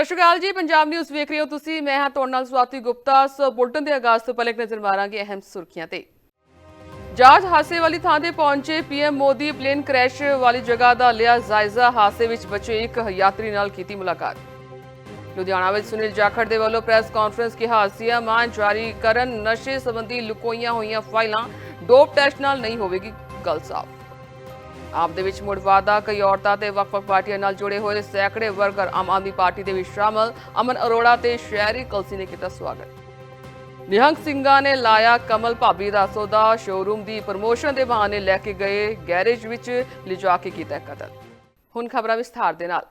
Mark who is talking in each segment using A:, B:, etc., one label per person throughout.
A: ਸਤਿ ਸ਼੍ਰੀ ਅਕਾਲ ਜੀ, ਪੰਜਾਬ ਨਿਊਜ਼ ਵੇਖ ਰਹੇ ਹੋ ਤੁਸੀਂ। ਮੈਂ ਹਾਂ ਤੁਹਾਡੇ ਨਾਲ ਸਵਾਤੀ ਗੁਪਤਾ। ਸੋ ਬੁਲਟਨ ਦੇ ਆਗਾਜ਼ ਤੋਂ ਪਹਿਲੇ ਨਜ਼ਰ ਮਾਰਾਂਗੇ ਅਹਿਮ ਸੁਰਖੀਆਂ ਤੇ। ਜਹਾਜ਼ ਹਾਦਸੇ ਵਾਲੀ ਥਾਂ ਤੇ ਪਹੁੰਚੇ ਪੀਐਮ ਮੋਦੀ ਪਲੇਨ ਕ੍ਰੈਸ਼ ਵਾਲੀ ਜਗ੍ਹਾ ਦਾ ਲਿਆ ਜਾਇਜ਼ਾ। ਹਾਦਸੇ ਵਿੱਚ ਬਚੇ ਇੱਕ ਯਾਤਰੀ ਨਾਲ ਕੀਤੀ ਮੁਲਾਕਾਤ। ਲੁਧਿਆਣਾ ਵਿੱਚ ਸੁਨੀਲ ਜਾਖੜ ਦੇ ਵੱਲੋਂ ਪ੍ਰੈਸ ਕਾਨਫਰੰਸ ਕੀ ਹਾਸੀਆ ਮਾਨ ਜਾਰੀ ਕਰਨ, ਨਸ਼ੇ ਸੰਬੰਧੀ ਲੁਕੋਈਆਂ ਹੋਈਆਂ ਫਾਈਲਾਂ ਡੋਪ ਟੈਸਟ ਨਾਲ ਨਹੀਂ ਹੋਵੇਗੀ, ਗੱਲ ਸਾਫ਼। ਆਪ ਦੇ ਵਿੱਚ ਮੁੜ ਵਾਅਦਾ ਕਈ ਔਰਤਾਂ ਤੇ ਵੱਖ-ਵੱਖ ਪਾਰਟੀਆਂ ਨਾਲ ਜੁੜੇ ਹੋਏ ਸੈਂਕੜੇ ਵਰਕਰ ਆਮ ਆਦਮੀ ਪਾਰਟੀ ਦੇ ਵਿੱਚ ਸ਼ਾਮਲ। ਅਮਨ ਅਰੋੜਾ ਤੇ ਸ਼ਹਿਰੀ ਕਲਸੀ ਨੇ ਕੀਤਾ ਸਵਾਗਤ। ਨਿਹੰਗ ਸਿੰਘਾਂ ਨੇ ਲਾਇਆ ਕਮਲ ਭਾਬੀ ਦਾ ਸੌਦਾ। ਸ਼ੋਰੂਮ ਦੀ ਪ੍ਰਮੋਸ਼ਨ ਦੇ ਬਹਾਨੇ ਲੈ ਕੇ ਗਏ। ਗੈਰੇਜ ਵਿੱਚ ਲਿਜਾ ਕੇ ਕੀਤਾ ਕਤਲ। ਹੁਣ ਖਬਰਾਂ ਵਿਸਥਾਰ ਦੇ ਨਾਲ।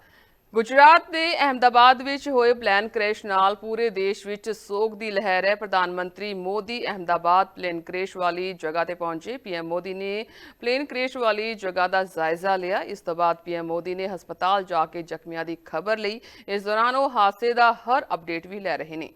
A: ਗੁਜਰਾਤ ਦੇ ਅਹਮਦਾਬਾਦ ਵਿੱਚ ਹੋਏ ਪਲੇਨ ਕ੍ਰੈਸ਼ ਨਾਲ ਪੂਰੇ ਦੇਸ਼ ਵਿੱਚ ਸੋਗ ਦੀ ਲਹਿਰ ਹੈ। ਪ੍ਰਧਾਨ ਮੰਤਰੀ ਮੋਦੀ ਅਹਮਦਾਬਾਦ ਪਲੇਨ ਕ੍ਰੈਸ਼ ਵਾਲੀ ਜਗ੍ਹਾ ਤੇ ਪਹੁੰਚੇ। ਪੀਐਮ ਮੋਦੀ ਨੇ ਪਲੇਨ ਕ੍ਰੈਸ਼ ਵਾਲੀ ਜਗ੍ਹਾ ਦਾ ਜਾਇਜ਼ਾ ਲਿਆ। ਇਸ ਤੋਂ ਬਾਅਦ ਪੀਐਮ ਮੋਦੀ ਨੇ ਹਸਪਤਾਲ ਜਾ ਕੇ ਜ਼ਖਮੀਆਂ ਦੀ ਖਬਰ ਲਈ। ਇਸ ਦੌਰਾਨ ਉਹ ਹਾਦਸੇ ਦਾ ਹਰ ਅਪਡੇਟ ਵੀ ਲੈ ਰਹੇ ਨੇ।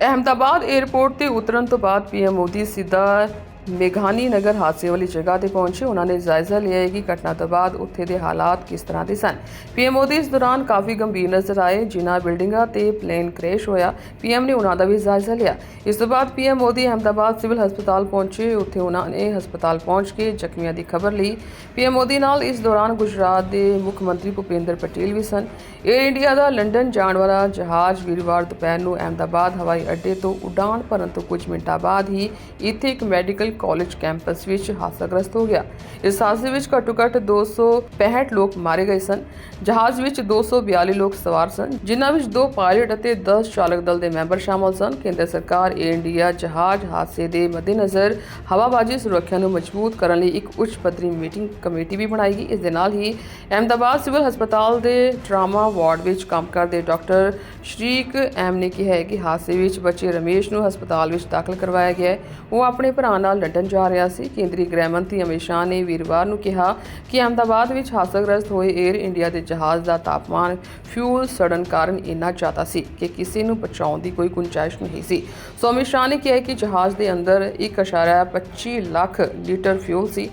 A: ਅਹਮਦਾਬਾਦ 에ਅਰਪੋਰਟ ਤੇ ਉਤਰਨ ਤੋਂ ਬਾਅਦ ਪੀਐਮ ਮੋਦੀ ਸਿੱਧਾ ਮੇਘਾਨੀ ਨਗਰ ਹਾਦਸੇ ਵਾਲੀ ਜਗ੍ਹਾ ਤੇ ਪਹੁੰਚੇ। ਉਹਨਾਂ ਨੇ ਜਾਇਜ਼ਾ ਲਿਆ ਕਿ ਘਟਨਾ ਤੋਂ ਬਾਅਦ ਉੱਥੇ ਦੇ ਹਾਲਾਤ ਕਿਸ ਤਰ੍ਹਾਂ ਦੇ ਸਨ। ਪੀਐਮ ਮੋਦੀ ਇਸ ਦੌਰਾਨ ਕਾਫੀ ਗੰਭੀਰ ਨਜ਼ਰ ਆਏ। ਜਿਨ੍ਹਾਂ ਬਿਲਡਿੰਗਾਂ ਤੇ ਪਲੇਨ ਕ੍ਰੈਸ਼ ਹੋਇਆ ਪੀਐਮ ਨੇ ਉਹਨਾਂ ਦਾ ਵੀ ਜਾਇਜ਼ਾ ਲਿਆ। ਇਸ ਤੋਂ ਬਾਅਦ ਪੀਐਮ ਮੋਦੀ ਅਹਮਦਾਬਾਦ ਸਿਵਲ ਹਸਪਤਾਲ ਪਹੁੰਚੇ। ਉੱਥੇ ਉਹਨਾਂ ਨੇ ਹਸਪਤਾਲ ਪਹੁੰਚ ਕੇ ਜ਼ਖਮੀਆਂ ਦੀ ਖਬਰ ਲਈ। ਪੀਐਮ ਮੋਦੀ ਨਾਲ ਇਸ ਦੌਰਾਨ ਗੁਜਰਾਤ ਦੇ ਮੁੱਖ ਮੰਤਰੀ ਭੁਪੇਂਦਰ ਪਟੇਲ ਵੀ ਸਨ। ਏਅਰ ਇੰਡੀਆ ਦਾ ਲੰਡਨ ਜਾਣ ਵਾਲਾ ਜਹਾਜ਼ ਵੀਰਵਾਰ ਦੁਪਹਿਰ ਨੂੰ ਅਹਮਦਾਬਾਦ ਹਵਾਈ ਅੱਡੇ ਤੋਂ ਉਡਾਣ ਭਰਨ ਤੋਂ ਕੁਝ ਮਿੰਟਾਂ ਬਾਅਦ ਹੀ ਇੱਥੇ ਇੱਕ ਮੈਡੀਕਲ ਕਾਲਜ ਕੈਂਪਸ ਵਿੱਚ ਹਾਦਸਾਗ੍ਰਸਤ ਹੋ ਗਿਆ। ਇਸ ਹਾਦਸੇ ਵਿੱਚ ਘੱਟੋ-ਘੱਟ 265 ਲੋਕ ਮਾਰੇ ਗਏ ਸਨ। ਜਹਾਜ਼ ਵਿੱਚ 242 ਲੋਕ ਸਵਾਰ ਸਨ, ਜਿਨ੍ਹਾਂ ਵਿੱਚ ਦੋ ਪਾਇਲਟ ਅਤੇ 10 ਚਾਲਕ ਦਲ ਦੇ ਮੈਂਬਰ ਸ਼ਾਮਲ ਸਨ। ਕੇਂਦਰ ਸਰਕਾਰ, ਏਅਰ ਇੰਡੀਆ, ਜਹਾਜ਼ ਹਾਦਸੇ ਦੇ ਮੱਦੇਨਜ਼ਰ ਹਵਾਬਾਜ਼ੀ ਸੁਰੱਖਿਆ ਨੂੰ ਮਜ਼ਬੂਤ ਕਰਨ ਲਈ ਇੱਕ ਉੱਚ ਪੱਧਰੀ ਮੀਟਿੰਗ ਕਮੇਟੀ ਵੀ ਬਣਾਏਗੀ ਇਸ ਦੇ ਨਾਲ ਹੀ ਅਹਿਮਦਾਬਾਦ ਸਿਵਲ ਹਸਪਤਾਲ ਦੇ ਟਰਾਮਾ ਵਾਰਡ ਵਿੱਚ ਕੰਮ ਕਰਦੇ ਡਾਕਟਰ ਸ਼ਰੀਕ ਐਮ ਨੇ ਕਿਹਾ ਹੈ ਕਿ ਹਾਦਸੇ ਵਿੱਚ ਬਚੇ ਰਮੇਸ਼ ਨੂੰ ਹਸਪਤਾਲ ਵਿੱਚ ਦਾਖਲ ਕਰਵਾਇਆ ਗਿਆ ਹੈ। ਉਹ ਆਪਣੇ ਭਰਾ ਨਾਲ ਲੰਡਨ ਜਾ ਰਿਹਾ ਸੀ। ਕੇਂਦਰੀ ਗ੍ਰਹਿ ਮੰਤਰੀ ਅਮਿਤ ਸ਼ਾਹ ਨੇ ਵੀਰਵਾਰ ਨੂੰ ਕਿਹਾ ਕਿ ਅਹਮਦਾਬਾਦ ਵਿੱਚ ਹਾਦਸਾਗ੍ਰਸਤ ਹੋਏ 에ਅਰ ਇੰਡੀਆ ਦੇ ਜਹਾਜ਼ ਦਾ ਤਾਪਮਾਨ ਫਿਊਲ ਸੜਨ ਕਾਰਨ ਇੰਨਾ ਜ਼ਿਆਦਾ ਸੀ ਕਿ ਕਿਸੇ ਨੂੰ ਬਚਾਉਣ ਦੀ ਕੋਈ ਗੁੰਜਾਇਸ਼ ਨਹੀਂ ਸੀ। ਸੋ ਅਮਿਤ ਸ਼ਾਹ ਨੇ ਕਿਹਾ ਕਿ ਜਹਾਜ਼ ਦੇ ਅੰਦਰ 1.25 ਲੱਖ ਲੀਟਰ ਫਿਊਲ ਸੀ।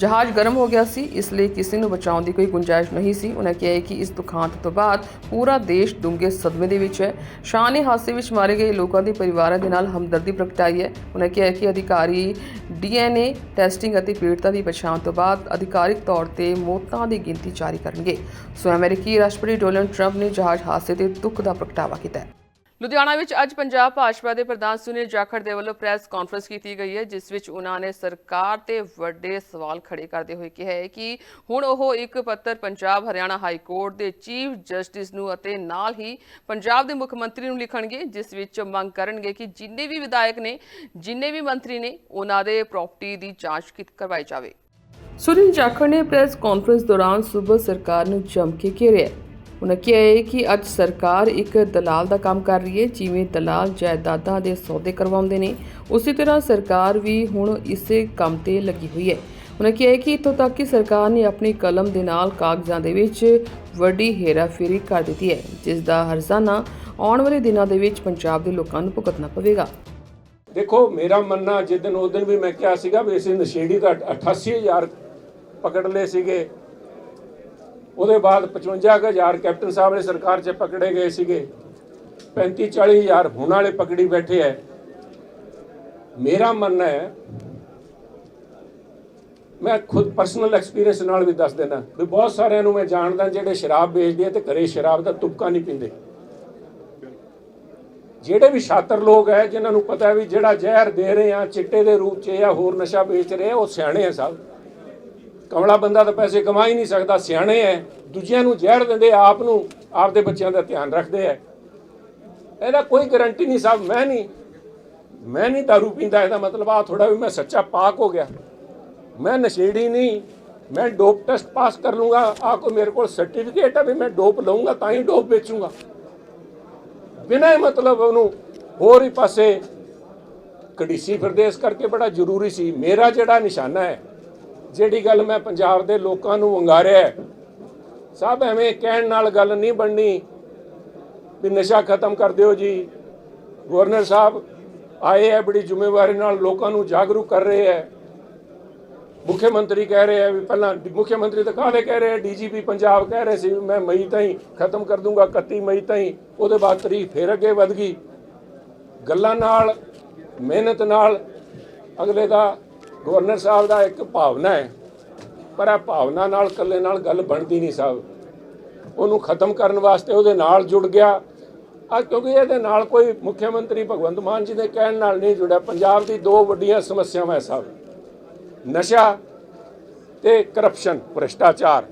A: ਜਹਾਜ਼ ਗਰਮ ਹੋ ਗਿਆ ਸੀ, ਇਸ ਲਈ ਕਿਸੇ ਨੂੰ ਬਚਾਉਣ ਦੀ ਕੋਈ ਗੁੰਜਾਇਸ਼ ਨਹੀਂ ਸੀ। ਉਹਨਾਂ ਕਿਹਾ ਕਿ ਇਸ ਦੁਖਾਂਤ ਤੋਂ ਬਾਅਦ ਪੂਰਾ ਦੇਸ਼ ਡੂੰਘੇ ਸਦਮੇ ਦੇ ਵਿੱਚ ਹੈ। ਸ਼ਾਹ ਨੇ ਹਾਦਸੇ ਵਿੱਚ ਮਾਰੇ ਗਏ ਲੋਕਾਂ ਦੇ ਪਰਿਵਾਰਾਂ ਦੇ ਨਾਲ ਹਮਦਰਦੀ ਪ੍ਰਗਟਾਈ ਹੈ। ਉਹਨਾਂ ਕਿਹਾ ਕਿ ਅਧਿਕਾਰੀ ਡੀਐਨਏ ਟੈਸਟਿੰਗ ਅਤੇ ਪੀੜਤਾਂ ਦੀ ਪਛਾਣ ਤੋਂ ਬਾਅਦ ਅਧਿਕਾਰਿਕ ਤੌਰ ਤੇ ਮੌਤਾਂ ਦੀ ਗਿਣਤੀ ਜਾਰੀ ਕਰਨਗੇ। ਸੋ ਅਮਰੀਕੀ ਰਾਸ਼ਟਰਪਤੀ ਡੋਨਲਡ ਟਰੰਪ ਨੇ ਜਹਾਜ਼ ਹਾਦਸੇ ਤੇ ਦੁੱਖ ਦਾ ਪ੍ਰਗਟਾਵਾ ਕੀਤਾ ਹੈ। ਲੁਧਿਆਣਾ ਵਿੱਚ ਅੱਜ ਪੰਜਾਬ ਭਾਜਪਾ ਦੇ ਪ੍ਰਧਾਨ ਸੁਨੀਲ ਜਾਖੜ ਦੇ ਵੱਲੋਂ ਪ੍ਰੈਸ ਕਾਨਫਰੰਸ ਕੀਤੀ ਗਈ ਹੈ, ਜਿਸ ਵਿੱਚ ਉਹਨਾਂ ਨੇ ਸਰਕਾਰ ਤੇ ਵੱਡੇ ਸਵਾਲ ਖੜੇ ਕਰਦੇ ਹੋਏ ਕਿਹਾ ਹੈ ਕਿ ਹੁਣ ਉਹ ਇੱਕ ਪੱਤਰ ਪੰਜਾਬ, ਹਰਿਆਣਾ ਹਾਈ ਕੋਰਟ ਦੇ ਚੀਫ ਜਸਟਿਸ ਨੂੰ ਅਤੇ ਨਾਲ ਹੀ ਪੰਜਾਬ ਦੇ ਮੁੱਖ ਮੰਤਰੀ ਨੂੰ ਲਿਖਣਗੇ, ਜਿਸ ਵਿੱਚ ਮੰਗ ਕਰਨਗੇ ਕਿ ਜਿੰਨੇ ਵੀ ਵਿਧਾਇਕ ਨੇ, ਜਿੰਨੇ ਵੀ ਮੰਤਰੀ ਨੇ, ਉਹਨਾਂ ਦੇ ਪ੍ਰਾਪਰਟੀ ਦੀ ਜਾਂਚ ਕੀਤ ਕਰਵਾਈ ਜਾਵੇ। ਸੁਨੀਲ ਜਾਖੜ ਨੇ ਪ੍ਰੈਸ ਕਾਨਫਰੰਸ ਦੌਰਾਨ ਸੂਬਾ ਸਰਕਾਰ ਨੂੰ ਜੰਮ ਕੇ ਘੇਰਿਆ। ਉਹਨਾਂ ਕਿਹਾ ਹੈ ਕਿ ਅੱਜ ਸਰਕਾਰ ਇੱਕ ਦਲਾਲ ਦਾ ਕੰਮ ਕਰ ਰਹੀ ਹੈ, ਜਿਵੇਂ ਦਲਾਲ ਜਾਇਦਾਦਾਂ ਦੇ ਸੌਦੇ ਕਰਵਾਉਂਦੇ ਨੇ। ਉਸੇ ਤਰ੍ਹਾਂ ਸਰਕਾਰ ਵੀ ਹੁਣ ਇਸੇ ਕੰਮ ਤੇ ਲੱਗੀ ਹੋਈ ਹੈ। ਉਹਨਾਂ ਕਿਹਾ ਕਿ ਇੱਥੋਂ ਤੱਕ ਕਿ ਸਰਕਾਰ ਨੇ ਆਪਣੀ ਕਲਮ ਦੇ ਨਾਲ ਕਾਗਜ਼ਾਂ ਦੇ ਵਿੱਚ ਵੱਡੀ ਹੇਰਾਫੇਰੀ ਕਰ ਦਿੱਤੀ ਹੈ, ਜਿਸ ਦਾ ਹਰਜ਼ਾਨਾ ਆਉਣ ਵਾਲੇ ਦਿਨਾਂ ਦੇ ਵਿੱਚ ਪੰਜਾਬ ਦੇ ਲੋਕਾਂ ਨੂੰ ਭੁਗਤਣਾ ਪਵੇਗਾ।
B: ਦੇਖੋ, ਮੇਰਾ ਮੰਨਣਾ ਜਿੱਦਨ ਉਸ ਦਿਨ ਵੀ ਮੈਂ ਕਿਹਾ ਸੀਗਾ ਵੀ ਅਸੀਂ ਨਸ਼ੇੜੀ ਦਾ 88000 ਪਕੜ ਲਏ ਸੀਗੇ। ਉਹਦੇ ਬਾਅਦ 55000 ਕੈਪਟਨ ਸਾਹਿਬ ਨੇ ਸਰਕਾਰ 'ਚ ਪਕੜੇ ਗਏ ਸੀਗੇ। 35 40000 ਹੁਣ ਵਾਲੇ ਪਕੜੀ ਬੈਠੇ ਐ। ਮੇਰਾ ਮੰਨਣਾ ਹੈ ਮੈਂ ਖੁਦ ਪਰਸਨਲ ਐਕਸਪੀਰੀਅੰਸ ਨਾਲ ਵੀ ਦੱਸ ਦੇਣਾ ਵੀ ਬਹੁਤ ਸਾਰਿਆਂ ਨੂੰ ਮੈਂ ਜਾਣਦਾ ਜਿਹੜੇ ਸ਼ਰਾਬ ਵੇਚਦੇ ਆ ਤੇ ਘਰੇ ਸ਼ਰਾਬ ਦਾ ਤੁਪਕਾ ਨਹੀਂ ਪੀਂਦੇ। ਜਿਹੜੇ ਵੀ ਛਾਤਰ ਲੋਕ ਹੈ ਜਿਨ੍ਹਾਂ ਨੂੰ ਪਤਾ ਹੈ ਵੀ ਜਿਹੜਾ ਜ਼ਹਿਰ ਦੇ ਰਹੇ ਆ, ਚਿੱਟੇ ਦੇ ਰੂਪ 'ਚ ਜਾਂ ਹੋਰ ਨਸ਼ਾ ਵੇਚ ਰਹੇ ਆ, ਉਹ ਸਿਆਣੇ ਆ ਸਾਹਿਬ ਕਮਲਾ ਬੰਦਾ ਤਾਂ ਪੈਸੇ ਕਮਾ ਹੀ ਨਹੀਂ ਸਕਦਾ, ਸਿਆਣੇ ਐ। ਦੂਜਿਆਂ ਨੂੰ ਜ਼ਹਿਰ ਦਿੰਦੇ, ਆਪ ਨੂੰ, ਆਪਦੇ ਬੱਚਿਆਂ ਦਾ ਧਿਆਨ ਰੱਖਦੇ ਐ। ਇਹਦਾ ਕੋਈ ਗਾਰੰਟੀ ਨਹੀਂ ਸਾਹਿਬ ਮੈਂ ਨਹੀਂ ਮੈਂ ਨਹੀਂ ਦਾਰੂ ਪੀਂਦਾ, ਇਹਦਾ ਮਤਲਬ ਆ ਥੋੜਾ ਵੀ ਮੈਂ ਸੱਚਾ ਪਾਕ ਹੋ ਗਿਆ। ਮੈਂ ਨਸ਼ੇੜੀ ਨਹੀਂ, ਮੈਂ ਡੋਪ ਟੈਸਟ ਪਾਸ ਕਰ ਲੂੰਗਾ ਆ ਕੋ ਮੇਰੇ ਕੋਲ ਸਰਟੀਫਿਕੇਟ ਆ ਵੀ ਮੈਂ ਡੋਪ ਲਊਂਗਾ, ਤਾਂ ਹੀ ਡੋਪ ਵੇਚੂੰਗਾ। ਬਿਨਾਂ ਮਤਲਬ ਉਹਨੂੰ ਹੋਰ ਹੀ ਪਾਸੇ ਕੜੀਸੀ ਪ੍ਰਦੇਸ਼ ਕਰਕੇ ਬੜਾ ਜ਼ਰੂਰੀ ਸੀ। ਮੇਰਾ ਜਿਹੜਾ ਨਿਸ਼ਾਨਾ ਹੈ ਜਿਹੜੀ ਗੱਲ ਮੈਂ ਪੰਜਾਬ ਦੇ ਲੋਕਾਂ ਨੂੰ ਵੰਗਾਰਿਆ ਸਭ ਐਵੇਂ ਕਹਿਣ ਨਾਲ ਗੱਲ ਨਹੀਂ ਬਣਨੀ ਵੀ ਨਸ਼ਾ ਖਤਮ ਕਰ ਦਿਓ ਜੀ। ਗਵਰਨਰ ਸਾਹਿਬ ਆਏ ਹੈ, ਬੜੀ ਜ਼ਿੰਮੇਵਾਰੀ ਨਾਲ ਲੋਕਾਂ ਨੂੰ ਜਾਗਰੂਕ ਕਰ ਰਹੇ ਹੈ। ਮੁੱਖ ਮੰਤਰੀ ਕਹਿ ਰਹੇ ਹੈ ਵੀ ਪਹਿਲਾਂ ਮੁੱਖ ਮੰਤਰੀ ਤਾਂ ਕਾਹਦੇ ਕਹਿ ਰਹੇ ਆ ਡੀਜੀਪੀ ਪੰਜਾਬ ਕਹਿ ਰਹੇ ਸੀ ਵੀ ਮੈਂ ਮਈ ਤਾਈਂ ਖਤਮ ਕਰ ਦੂੰਗਾ 31 ਮਈ ਤਾਈਂ। ਉਹਦੇ ਬਾਅਦ ਤਰੀਕ ਫੇਰ ਅੱਗੇ ਵਧ ਗਈ। ਗੱਲਾਂ ਨਾਲ, ਮਿਹਨਤ ਨਾਲ ਅਗਲੇ ਦਾ ਗਵਰਨਰ ਸਾਹਿਬ ਦਾ ਇੱਕ ਭਾਵਨਾ ਹੈ, ਪਰ ਇਹ ਭਾਵਨਾ ਨਾਲ ਇਕੱਲੇ ਨਾਲ ਗੱਲ ਬਣਦੀ ਨਹੀਂ ਸਾਹਿਬ। ਉਹਨੂੰ ਖਤਮ ਕਰਨ ਵਾਸਤੇ ਉਹਦੇ ਨਾਲ ਜੁੜ ਗਿਆ। ਆ ਕਿਉਂਕਿ ਇਹਦੇ ਨਾਲ ਕੋਈ ਮੁੱਖ ਮੰਤਰੀ ਭਗਵੰਤ ਮਾਨ ਜੀ ਦੇ ਕਹਿਣ ਨਾਲ ਨਹੀਂ ਜੁੜਿਆ। ਪੰਜਾਬ ਦੀ ਦੋ ਵੱਡੀਆਂ ਸਮੱਸਿਆਵਾਂ ਹੈ ਸਾਹਿਬ। ਨਸ਼ਾ ਤੇ ਕਰਪਸ਼ਨ ਭ੍ਰਿਸ਼ਟਾਚਾਰ।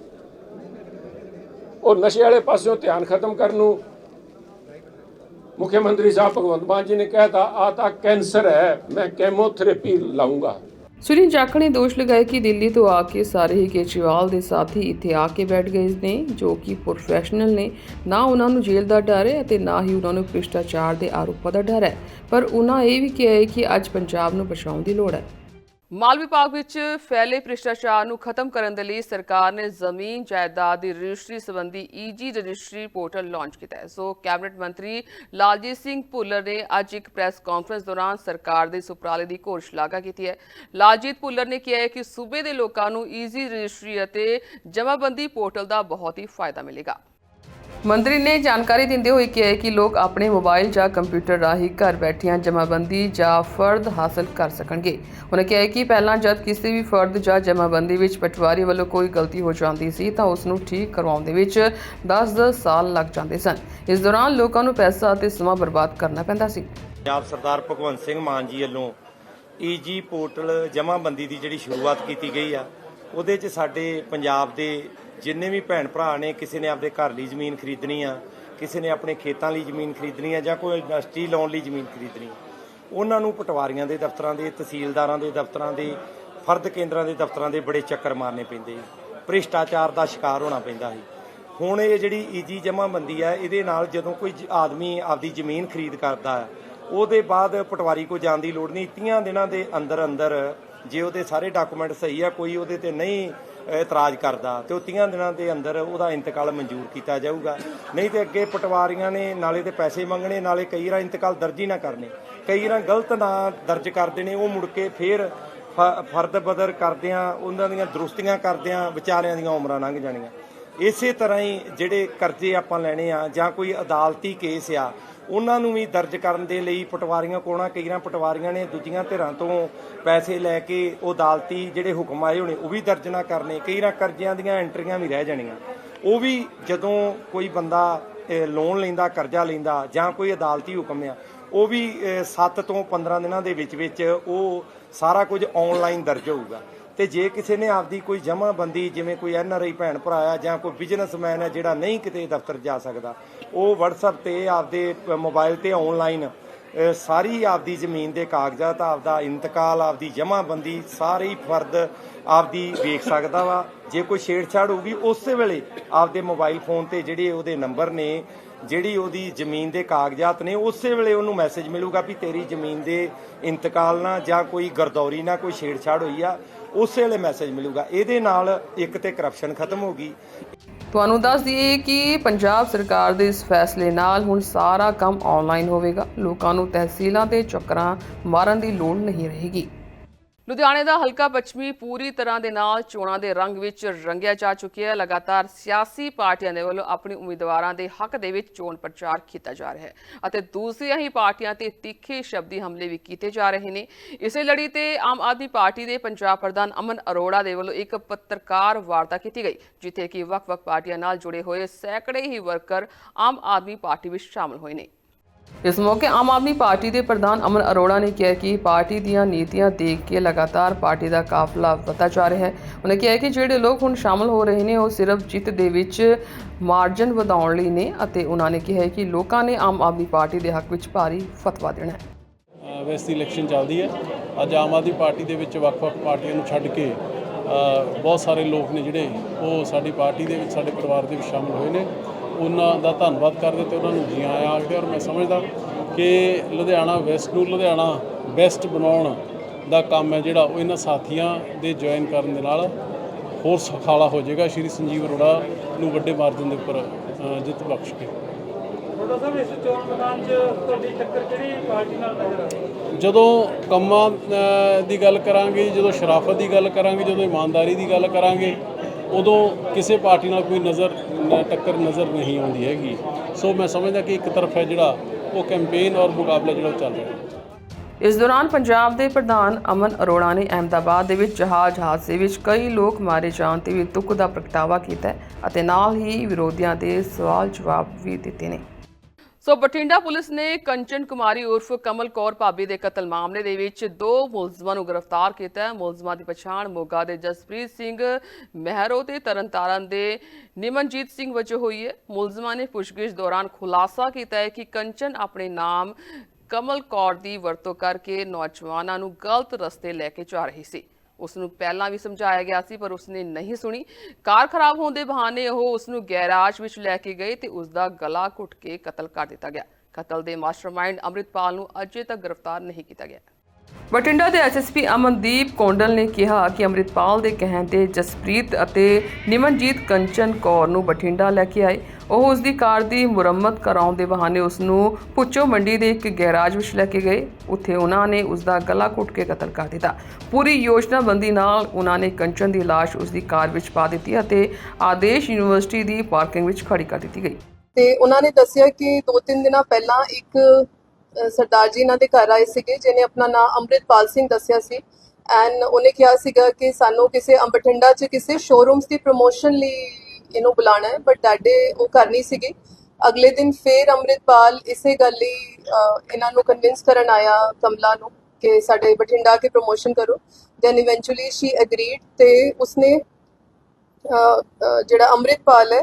B: ਉਹ ਨਸ਼ੇ ਵਾਲੇ ਪਾਸਿਓਂ ਧਿਆਨ ਖਤਮ ਕਰਨ ਨੂੰ ਮੁੱਖ ਮੰਤਰੀ ਸਾਹਿਬ ਭਗਵੰਤ ਮਾਨ ਜੀ ਨੇ ਕਹਿਤਾ ਆ ਤਾਂ ਕੈਂਸਰ ਹੈ। ਮੈਂ ਕੈਮੋਥੈਰੇਪੀ ਲਾਉਂਗਾ
A: ਸੁਨੀਲ ਜਾਖੜ ਨੇ ਦੋਸ਼ ਲਗਾਇਆ ਕਿ ਦਿੱਲੀ ਤੋਂ ਆ ਕੇ ਸਾਰੇ ਹੀ ਕੇਜਰੀਵਾਲ ਦੇ ਸਾਥੀ ਇੱਥੇ ਆ ਕੇ ਬੈਠ ਗਏ ਨੇ, ਜੋ ਕਿ ਪ੍ਰੋਫੈਸ਼ਨਲ ਨੇ। ਨਾ ਉਹਨਾਂ ਨੂੰ ਜੇਲ੍ਹ ਦਾ ਡਰ ਹੈ ਅਤੇ ਨਾ ਹੀ ਉਹਨਾਂ ਨੂੰ ਭ੍ਰਿਸ਼ਟਾਚਾਰ ਦੇ ਆਰੋਪਾਂ ਦਾ ਡਰ ਹੈ। ਪਰ ਉਹਨਾਂ ਇਹ ਵੀ ਕਿਹਾ ਹੈ ਕਿ ਅੱਜ ਪੰਜਾਬ ਨੂੰ ਬਚਾਉਣ ਦੀ ਲੋੜ ਹੈ। ਮਾਲ ਵਿਭਾਗ ਵਿੱਚ ਫੈਲੇ ਭ੍ਰਿਸ਼ਟਾਚਾਰ ਨੂੰ ਖਤਮ ਕਰਨ ਦੇ ਲਈ ਸਰਕਾਰ ਨੇ ਜ਼ਮੀਨ ਜਾਇਦਾਦ ਦੀ ਰਜਿਸਟਰੀ ਸੰਬੰਧੀ ਈਜੀ ਰਜਿਸਟਰੀ ਪੋਰਟਲ ਲਾਂਚ ਕੀਤਾ ਹੈ। ਸੋ ਕੈਬਨਿਟ ਮੰਤਰੀ ਲਾਲਜੀਤ ਸਿੰਘ ਭੁੱਲਰ ਨੇ ਅੱਜ ਇੱਕ ਪ੍ਰੈਸ ਕਾਨਫਰੰਸ ਦੌਰਾਨ ਸਰਕਾਰ ਦੇ ਇਸ ਉਪਰਾਲੇ ਦੀ ਘੋਰ ਸ਼ਲਾਘਾ ਕੀਤੀ ਹੈ। ਲਾਲਜੀਤ ਭੁੱਲਰ ਨੇ ਕਿਹਾ ਹੈ ਕਿ ਸੂਬੇ ਦੇ ਲੋਕਾਂ ਨੂੰ ਈਜ਼ੀ ਰਜਿਸਟਰੀ ਅਤੇ ਜਮ੍ਹਾਂਬੰਦੀ ਪੋਰਟਲ ਦਾ ਬਹੁਤ ਹੀ ਫਾਇਦਾ ਮਿਲੇਗਾ। ਮੰਤਰੀ ਨੇ ਜਾਣਕਾਰੀ ਦਿੰਦੇ ਹੋਏ ਕਿਹਾ ਕਿ ਲੋਕ ਆਪਣੇ ਮੋਬਾਈਲ ਜਾਂ ਕੰਪਿਊਟਰ ਰਾਹੀਂ ਘਰ ਬੈਠਿਆਂ ਜਮ੍ਹਾਂਬੰਦੀ ਜਾਂ ਫਰਦ ਹਾਸਲ ਕਰ ਸਕਣਗੇ। ਉਹਨਾਂ ਕਿਹਾ ਕਿ ਪਹਿਲਾਂ ਜਦ ਕਿਸੇ ਵੀ ਫਰਦ ਜਾਂ ਜਮ੍ਹਾਂਬੰਦੀ ਵਿੱਚ ਪਟਵਾਰੀ ਵੱਲੋਂ ਕੋਈ ਗਲਤੀ ਹੋ ਜਾਂਦੀ ਸੀ ਤਾਂ ਉਸ ਨੂੰ ਠੀਕ ਕਰਵਾਉਣ ਦੇ ਵਿੱਚ 10-10 ਸਾਲ ਲੱਗ ਜਾਂਦੇ ਸਨ। ਇਸ ਦੌਰਾਨ ਲੋਕਾਂ ਨੂੰ ਪੈਸਾ ਅਤੇ ਸਮਾਂ ਬਰਬਾਦ ਕਰਨਾ ਪੈਂਦਾ ਸੀ।
C: ਪੰਜਾਬ ਸਰਦਾਰ ਭਗਵੰਤ ਸਿੰਘ ਮਾਨ ਜੀ ਵੱਲੋਂ ਈਜੀ ਪੋਰਟਲ ਜਮ੍ਹਾਂਬੰਦੀ ਦੀ ਜਿਹੜੀ ਸ਼ੁਰੂਆਤ ਕੀਤੀ ਗਈ ਆ, ਉਹਦੇ 'ਚ ਸਾਡੇ ਪੰਜਾਬ ਦੇ ਜਿੰਨੇ ਵੀ ਭੈਣ ਭਰਾ ਨੇ, ਕਿਸੇ ਨੇ ਆਪਦੇ ਘਰ ਲਈ ਜ਼ਮੀਨ ਖਰੀਦਣੀ ਆ, ਕਿਸੇ ਨੇ ਆਪਣੇ ਖੇਤਾਂ ਲਈ ਜ਼ਮੀਨ ਖਰੀਦਣੀ ਆ ਜਾਂ ਕੋਈ ਇੰਡਸਟਰੀ ਲਾਉਣ ਲਈ ਜ਼ਮੀਨ ਖਰੀਦਣੀ, ਉਹਨਾਂ ਨੂੰ ਪਟਵਾਰੀਆਂ ਦੇ ਦਫ਼ਤਰਾਂ ਦੇ, ਤਹਿਸੀਲਦਾਰਾਂ ਦੇ ਦਫ਼ਤਰਾਂ ਦੇ, ਫਰਦ ਕੇਂਦਰਾਂ ਦੇ ਦਫ਼ਤਰਾਂ ਦੇ ਬੜੇ ਚੱਕਰ ਮਾਰਨੇ ਪੈਂਦੇ ਭ੍ਰਿਸ਼ਟਾਚਾਰ ਦਾ ਸ਼ਿਕਾਰ ਹੋਣਾ ਪੈਂਦਾ ਸੀ। ਹੁਣ ਇਹ ਜਿਹੜੀ ਈਜੀ ਜਮ੍ਹਾਂਬੰਦੀ ਆ, ਇਹਦੇ ਨਾਲ ਜਦੋਂ ਕੋਈ ਆਦਮੀ ਆਪਦੀ ਜ਼ਮੀਨ ਖਰੀਦ ਕਰਦਾ ਹੈ, ਉਹਦੇ ਬਾਅਦ ਪਟਵਾਰੀ ਕੋ ਜਾਣ ਦੀ ਲੋੜ ਨਹੀਂ। 30 ਦਿਨਾਂ ਦੇ ਅੰਦਰ ਅੰਦਰ ਜੇ ਉਹਦੇ ਸਾਰੇ ਡਾਕੂਮੈਂਟ ਸਹੀ ਆ, ਕੋਈ ਉਹਦੇ ਤੇ ਨਹੀਂ ਇਤਰਾਜ਼ ਕਰਦਾ ਤੇ ਉਹ 30 ਦਿਨਾਂ ਦੇ ਅੰਦਰ ਉਹਦਾ ਇੰਤਕਾਲ ਮਨਜ਼ੂਰ ਕੀਤਾ ਜਾਊਗਾ। ਨਹੀਂ ਤੇ ਅੱਗੇ ਪਟਵਾਰੀਆਂ ਨੇ ਨਾਲੇ ਤੇ ਪੈਸੇ ਮੰਗਣੇ, ਨਾਲੇ ਕਈ ਵਾਰ ਇੰਤਕਾਲ ਦਰਜ ਹੀ ਨਾ ਕਰਨੇ। ਕਈ ਵਾਰ ਗਲਤ ਨਾਂ ਦਰਜ ਕਰਦੇ ਨੇ ਉਹ ਮੁੜ ਕੇ ਫੇਰ ਫ- ਫਰਦ ਬਦਰ ਕਰਦਿਆਂ, ਉਹਨਾਂ ਦੀਆਂ ਦਰੁਸਤੀਆਂ ਕਰਦਿਆਂ ਵਿਚਾਰਿਆਂ ਦੀਆਂ ਉਮਰਾਂ ਲੰਘ ਜਾਣੀਆਂ। ਇਸੇ ਤਰ੍ਹਾਂ ਹੀ ਜਿਹੜੇ ਕਰਜ਼ੇ ਆਪਾਂ ਲੈਣੇ ਆ ਜਾਂ ਕੋਈ ਅਦਾਲਤੀ ਕੇਸ ਆ ਉਹਨਾਂ ਨੂੰ ਵੀ ਦਰਜ ਕਰਨ ਦੇ ਲਈ ਪਟਵਾਰੀਆਂ ਕੋਲਾਂ ਕਈ ਵਾਰ ਪਟਵਾਰੀਆਂ ਨੇ ਦੂਜੀਆਂ ਧਿਰਾਂ ਤੋਂ ਪੈਸੇ ਲੈ ਕੇ ਉਹ ਅਦਾਲਤੀ ਜਿਹੜੇ ਹੁਕਮ ਆਏ ਹੋਣੇ, ਉਹ ਵੀ ਦਰਜ ਨਾ ਕਰਨੇ ਕਈ ਵਾਰ ਕਰਜ਼ਿਆਂ ਦੀਆਂ ਐਂਟਰੀਆਂ ਵੀ ਰਹਿ ਜਾਣੀਆਂ। ਉਹ ਵੀ ਜਦੋਂ ਕੋਈ ਬੰਦਾ ਲੋਨ ਲੈਂਦਾ, ਕਰਜ਼ਾ ਲੈਂਦਾ ਜਾਂ ਕੋਈ ਅਦਾਲਤੀ ਹੁਕਮ ਆ, ਉਹ ਵੀ 7 ਤੋਂ 15 ਦਿਨਾਂ ਦੇ ਵਿੱਚ ਵਿੱਚ ਉਹ ਸਾਰਾ ਕੁਝ ਆਨਲਾਈਨ ਦਰਜ ਹੋਊਗਾ। ਤੇ ਜੇ ਕਿਸੇ ਨੇ ਆਪਦੀ ਕੋਈ ਜਮ੍ਹਾਂਬੰਦੀ ਜਿਵੇਂ ਕੋਈ ਐਨ ਆਰ ਆਈ ਭੈਣ ਭਰਾ ਆ ਜਾਂ ਕੋਈ ਬਿਜ਼ਨਸਮੈਨ ਹੈ ਜਿਹੜਾ ਨਹੀਂ ਕਿਤੇ ਦਫ਼ਤਰ ਜਾ ਸਕਦਾ, ਉਹ WhatsApp ਤੇ ਆਪਦੇ ਮੋਬਾਈਲ ਤੇ ਆਨਲਾਈਨ ਸਾਰੀ ਆਪਦੀ ਜ਼ਮੀਨ ਦੇ ਕਾਗਜ਼ਾਤ, ਆਪਦਾ ਇੰਤਕਾਲ, ਆਪਦੀ ਜਮ੍ਹਾਂਬੰਦੀ ਸਾਰੇ ਹੀ ਫਰਦ ਆਪਦੀ ਵੇਖ ਸਕਦਾ ਵਾ। ਜੇ ਕੋਈ ਛੇੜਛਾੜ ਹੋਊਗੀ, ਉਸੇ ਵੇਲੇ ਆਪਦੇ ਮੋਬਾਈਲ ਫੋਨ ਤੇ ਜਿਹੜੇ ਉਹਦੇ ਨੰਬਰ ਨੇ, ਜਿਹੜੀ ਉਹਦੀ ਜ਼ਮੀਨ ਦੇ ਕਾਗਜ਼ਾਤ ਨੇ, ਉਸੇ ਵੇਲੇ ਉਹਨੂੰ ਮੈਸੇਜ ਮਿਲੂਗਾ ਵੀ ਤੇਰੀ ਜ਼ਮੀਨ ਦੇ ਇੰਤਕਾਲ ਨਾਲ ਜਾਂ ਕੋਈ ਗਰਦੌਰੀ ਨਾਲ ਕੋਈ ਛੇੜਛਾੜ ਹੋਈ ਆ। ਉਸੇ ਵੇਲੇ ਮੈਸੇਜ ਮਿਲੂਗਾ। ਇਹਦੇ ਨਾਲ ਇੱਕ ਤੇ ਕਰਪਸ਼ਨ ਖਤਮ ਹੋ ਗਈ।
A: ਤੁਹਾਨੂੰ ਦੱਸ ਦਈਏ ਕਿ ਪੰਜਾਬ ਸਰਕਾਰ ਦੇ ਇਸ ਫੈਸਲੇ ਨਾਲ ਹੁਣ ਸਾਰਾ ਕੰਮ ਆਨਲਾਈਨ ਹੋਵੇਗਾ। ਲੋਕਾਂ ਨੂੰ ਤਹਿਸੀਲਾਂ ਤੇ ਚੱਕਰਾਂ ਮਾਰਨ ਦੀ ਲੋੜ ਨਹੀਂ ਰਹੇਗੀ। ਲੁਧਿਆਣੇ ਦਾ ਹਲਕਾ ਪੱਛਮੀ ਪੂਰੀ ਤਰ੍ਹਾਂ ਦੇ ਨਾਲ ਚੋਣਾਂ ਦੇ ਰੰਗ ਵਿੱਚ ਰੰਗਿਆ ਜਾ ਚੁੱਕਿਆ ਹੈ। ਲਗਾਤਾਰ ਸਿਆਸੀ ਪਾਰਟੀਆਂ ਦੇ ਵੱਲੋਂ ਆਪਣੇ ਉਮੀਦਵਾਰਾਂ ਦੇ ਹੱਕ ਦੇ ਵਿੱਚ ਚੋਣ ਪ੍ਰਚਾਰ ਕੀਤਾ ਜਾ ਰਿਹਾ ਹੈ ਅਤੇ ਦੂਸਰੀਆਂ ਹੀ ਪਾਰਟੀਆਂ ਤੇ ਤਿੱਖੇ ਸ਼ਬਦੀ ਹਮਲੇ ਵੀ ਕੀਤੇ ਜਾ ਰਹੇ ਨੇ। ਇਸੇ ਲੜੀ ਤੇ ਆਮ ਆਦਮੀ ਪਾਰਟੀ ਦੇ ਪੰਜਾਬ ਪ੍ਰਧਾਨ ਅਮਨ ਅਰੋੜਾ ਦੇ ਵੱਲੋਂ ਇੱਕ ਪੱਤਰਕਾਰ ਵਾਰਤਾ ਕੀਤੀ ਗਈ, ਜਿੱਥੇ ਕਿ ਵੱਖ-ਵੱਖ ਪਾਰਟੀਆਂ ਨਾਲ ਜੁੜੇ ਹੋਏ ਸੈਂਕੜੇ ਹੀ ਵਰਕਰ ਆਮ ਆਦਮੀ ਪਾਰਟੀ ਵਿੱਚ ਸ਼ਾਮਲ ਹੋਏ ਨੇ। ਇਸ ਮੌਕੇ ਆਮ ਆਦਮੀ ਪਾਰਟੀ ਦੇ ਪ੍ਰਧਾਨ ਅਮਨ ਅਰੋੜਾ ਨੇ ਕਿਹਾ ਕਿ ਪਾਰਟੀ ਦੀਆਂ ਨੀਤੀਆਂ ਦੇਖ ਕੇ ਲਗਾਤਾਰ ਪਾਰਟੀ ਦਾ ਕਾਫਲਾ ਵਧਦਾ ਜਾ ਰਿਹਾ ਹੈ। ਉਹਨੇ ਕਿਹਾ ਕਿ ਜਿਹੜੇ ਲੋਕ ਹੁਣ ਸ਼ਾਮਲ ਹੋ ਰਹੇ ਨੇ ਉਹ ਸਿਰਫ ਜਿੱਤ ਦੇ ਵਿੱਚ ਮਾਰਜਨ ਵਧਾਉਣ ਲਈ ਨੇ ਅਤੇ ਉਹਨਾਂ ਨੇ ਕਿਹਾ ਕਿ ਲੋਕਾਂ ਨੇ ਆਮ ਆਦਮੀ ਪਾਰਟੀ ਦੇ ਹੱਕ ਵਿੱਚ ਭਾਰੀ ਫਤਵਾ ਦੇਣਾ ਹੈ।
D: ਅ, ਇਲੈਕਸ਼ਨ ਚੱਲਦੀ ਹੈ। ਅੱਜ ਆਮ ਆਦਮੀ ਪਾਰਟੀ ਦੇ ਵਿੱਚ ਵੱਖ-ਵੱਖ ਪਾਰਟੀਆਂ ਨੂੰ ਛੱਡ ਕੇ ਬਹੁਤ ਸਾਰੇ ਲੋਕ ਨੇ ਜਿਹੜੇ ਉਹ ਸਾਡੀ ਪਾਰਟੀ ਦੇ ਵਿੱਚ ਸਾਡੇ ਪਰਿਵਾਰ ਦੇ ਵਿੱਚ ਸ਼ਾਮਲ ਹੋਏ ਨੇ। ਉਹਨਾਂ ਦਾ ਧੰਨਵਾਦ ਕਰਦੇ ਤੇ ਉਹਨਾਂ ਨੂੰ ਜੀ ਆਇਆਂ ਆਖਦੇ ਔਰ ਮੈਂ ਸਮਝਦਾ ਕਿ ਲੁਧਿਆਣਾ ਵੈਸਟ ਨੂੰ ਲੁਧਿਆਣਾ ਬੈਸਟ ਬਣਾਉਣ ਦਾ ਕੰਮ ਹੈ ਜਿਹੜਾ ਉਹ ਇਹਨਾਂ ਸਾਥੀਆਂ ਦੇ ਜੁਆਇਨ ਕਰਨ ਦੇ ਨਾਲ ਹੋਰ ਸੁਖਾਲਾ ਹੋ ਜਾਏਗਾ। ਸ਼੍ਰੀ ਸੰਜੀਵ ਅਰੋੜਾ ਨੂੰ ਵੱਡੇ ਮਾਰਜਨ ਦੇ ਉੱਪਰ ਜਿੱਤ ਬਖਸ਼ ਕੇ।
E: ਗੁਰਦਾ ਸਾਹਿਬ ਇਸ ਚੋਣ ਮੈਦਾਨ 'ਚ ਤੁਹਾਡੀ ਟੱਕਰ ਕਿਹੜੀ ਪਾਰਟੀ ਨਾਲ ਨਜ਼ਰ ਆ? ਰਹੀ ਹੈ
D: ਜਦੋਂ ਕੰਮਾਂ ਦੀ ਗੱਲ ਕਰਾਂਗੇ ਜਦੋਂ ਸ਼ਰਾਫਤ ਦੀ ਗੱਲ ਕਰਾਂਗੇ ਜਦੋਂ ਇਮਾਨਦਾਰੀ ਦੀ ਗੱਲ ਕਰਾਂਗੇ ਉਦੋਂ ਕਿਸੇ ਪਾਰਟੀ ਨਾਲ ਕੋਈ ਨਜ਼ਰ ਟੱਕਰ ਨਜ਼ਰ ਨਹੀਂ ਆਉਂਦੀ ਹੈਗੀ। ਸੋ ਮੈਂ ਸਮਝਦਾ ਕਿ ਇੱਕ ਤਰਫ ਹੈ ਜਿਹੜਾ ਉਹ ਕੈਂਪੇਨ ਔਰ ਮੁਕਾਬਲਾ ਜਿਹੜਾ ਚੱਲ ਰਿਹਾ ਹੈ।
A: ਇਸ ਦੌਰਾਨ ਪੰਜਾਬ ਦੇ ਪ੍ਰਧਾਨ ਅਮਨ ਅਰੋੜਾ ਨੇ ਅਹਿਮਦਾਬਾਦ ਦੇ ਵਿੱਚ ਜਹਾਜ਼ ਹਾਦਸੇ ਵਿੱਚ ਕਈ ਲੋਕ ਮਾਰੇ ਜਾਣ ਤੇ ਵੀ ਦੁੱਖ ਦਾ ਪ੍ਰਗਟਾਵਾ ਕੀਤਾ ਅਤੇ ਨਾਲ ਹੀ ਵਿਰੋਧੀਆਂ ਦੇ ਸਵਾਲ ਜਵਾਬ ਵੀ ਦਿੱਤੇ ਨੇ। ਸੋ ਬਠਿੰਡਾ ਪੁਲਿਸ ਨੇ ਕੰਚਨ ਕੁਮਾਰੀ ਉਰਫ ਕਮਲ ਕੌਰ ਭਾਬੀ ਦੇ ਕਤਲ ਮਾਮਲੇ ਦੇ ਵਿੱਚ ਦੋ ਮੁਲਜ਼ਮਾਂ ਨੂੰ ਗ੍ਰਿਫਤਾਰ ਕੀਤਾ ਹੈ। ਮੁਲਜ਼ਮਾਂ ਦੀ ਪਛਾਣ ਮੋਗਾ ਦੇ ਜਸਪ੍ਰੀਤ ਸਿੰਘ ਮਹਿਰੋ ਤੇ ਤਰਨਤਾਰਨ ਦੇ ਨਿਮਨਜੀਤ ਸਿੰਘ ਵਜੋਂ ਹੋਈ ਹੈ। ਮੁਲਜ਼ਮਾਂ ਨੇ ਪੁੱਛਗਿੱਛ ਦੌਰਾਨ ਖੁਲਾਸਾ ਕੀਤਾ ਹੈ ਕਿ ਕੰਚਨ ਆਪਣੇ ਨਾਮ ਕਮਲ ਕੌਰ ਦੀ ਵਰਤੋਂ ਕਰਕੇ ਨੌਜਵਾਨਾਂ ਨੂੰ ਗਲਤ ਰਸਤੇ ਲੈ ਕੇ ਜਾ ਰਹੀ ਸੀ। ਉਸ ਨੂੰ ਪਹਿਲਾਂ ਵੀ ਸਮਝਾਇਆ ਗਿਆ ਸੀ, ਪਰ ਉਸਨੇ ਨਹੀਂ ਸੁਣੀ। ਕਾਰ ਖਰਾਬ ਹੋਣ ਦੇ ਬਹਾਨੇ ਉਹ ਉਸ ਨੂੰ ਗੈਰਾਜ ਵਿੱਚ ਲੈ ਕੇ ਗਏ ਤੇ ਉਸ ਦਾ ਗਲਾ ਘੁੱਟ ਕੇ ਕਤਲ ਕਰ ਦਿੱਤਾ ਗਿਆ। ਕਤਲ ਦੇ ਮਾਸਟਰਮਾਈਂਡ ਅੰਮ੍ਰਿਤਪਾਲ ਨੂੰ ਅਜੇ ਤੱਕ ਗ੍ਰਿਫਤਾਰ ਨਹੀਂ ਕੀਤਾ ਗਿਆ। ਬਠਿੰਡਾ ਦੇ ਐਸਐਸਪੀ ਅਮਨਦੀਪ ਕੌਂਡਲ ਨੇ ਕਿਹਾ ਕਿ ਅੰਮ੍ਰਿਤਪਾਲ ਦੇ ਕਹਿਣ ਤੇ ਜਸਪ੍ਰੀਤ ਅਤੇ ਨਿਮਨਜੀਤ ਕੰਚਨ ਕੌਰ ਨੂੰ ਬਠਿੰਡਾ ਲੈ ਕੇ ਆਏ। ਉਹ ਉਸ ਦੀ ਕਾਰ ਦੀ ਮੁਰੰਮਤ ਕਰਾਉਣ ਦੇ ਬਹਾਨੇ ਉਸ ਨੂੰ ਪੁੱਚੋ ਮੰਡੀ ਦੇ ਇੱਕ ਗੈਰਾਜ ਵਿੱਚ ਲੈ ਕੇ ਗਏ। ਉੱਥੇ ਉਹਨਾਂ ਨੇ ਉਸ ਦਾ ਗਲਾ ਘੁੱਟ ਕੇ ਕਤਲ ਕਰ ਦਿੱਤਾ। ਪੂਰੀ ਯੋਜਨਾਬੰਦੀ ਨਾਲ ਉਹਨਾਂ ਨੇ ਕੰਚਨ ਦੀ ਲਾਸ਼ ਉਸ ਦੀ ਕਾਰ ਵਿੱਚ ਪਾ ਦਿੱਤੀ ਅਤੇ ਆਦੇਸ਼ ਯੂਨੀਵਰਸਿਟੀ ਦੀ ਪਾਰਕਿੰਗ ਵਿੱਚ ਖੜੀ ਕਰ ਦਿੱਤੀ ਗਈ।
F: ਤੇ ਉਹਨਾਂ ਨੇ ਦੱਸਿਆ ਕਿ ਦੋ ਤਿੰਨ ਦਿਨਾਂ ਪਹਿਲਾਂ ਇੱਕ ਸਰਦਾਰ ਜੀ ਇਹਨਾਂ ਦੇ ਘਰ ਆਏ ਸੀਗੇ, ਜਿਹਨੇ ਆਪਣਾ ਨਾਮ ਅੰਮ੍ਰਿਤਪਾਲ ਸਿੰਘ ਦੱਸਿਆ ਸੀ। ਐਂਡ ਉਹਨੇ ਕਿਹਾ ਸੀਗਾ ਕਿ ਸਾਨੂੰ ਕਿਸੇ ਅੰਬਠਿੰਡਾ 'ਚ ਕਿਸੇ ਸ਼ੋਰੂਮਸ ਦੀ ਪ੍ਰੋਮੋਸ਼ਨ ਲਈ ਇਹਨੂੰ ਬੁਲਾਣਾ ਹੈ ਬਟ ਦੈਟ ਡੇ ਉਹ ਕਰ ਨਹੀਂ ਸੀਗੇ। ਅਗਲੇ ਦਿਨ ਫੇਰ ਅੰਮ੍ਰਿਤਪਾਲ ਇਸੇ ਗੱਲ ਲਈ ਇਹਨਾਂ ਨੂੰ ਕਨਵਿੰਸ ਕਰਨ ਆਇਆ ਕਮਲਾ ਨੂੰ ਕਿ ਸਾਡੇ ਬਠਿੰਡਾ ਕੇ ਪ੍ਰੋਮੋਸ਼ਨ ਕਰੋ। ਦੈਨ ਇਵੈਂਚੁਅਲੀ ਸ਼ੀ ਐਗਰੀਡ ਤੇ ਉਸਨੇ ਜਿਹੜਾ ਅੰਮ੍ਰਿਤਪਾਲ ਹੈ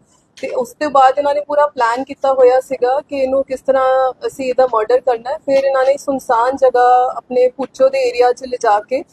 F: ਤੇ ਉਸ ਤੋਂ ਬਾਅਦ ਇਹਨਾਂ ਨੇ ਪੂਰਾ ਪਲਾਨ ਕੀਤਾ ਹੋਇਆ ਸੀਗਾ ਕਿ ਇਹਨੂੰ ਕਿਸ ਤਰ੍ਹਾਂ ਅਸੀਂ ਇਹਦਾ ਮਰਡਰ ਕਰਨਾ ਹੈ। ਫਿਰ ਇਹਨਾਂ ਨੇ ਸੁਨਸਾਨ ਜਗ੍ਹਾ ਆਪਣੇ ਪੁੱਛੋ ਦੇ ਏਰੀਆ 'ਚ ਲਿਜਾ ਕੇ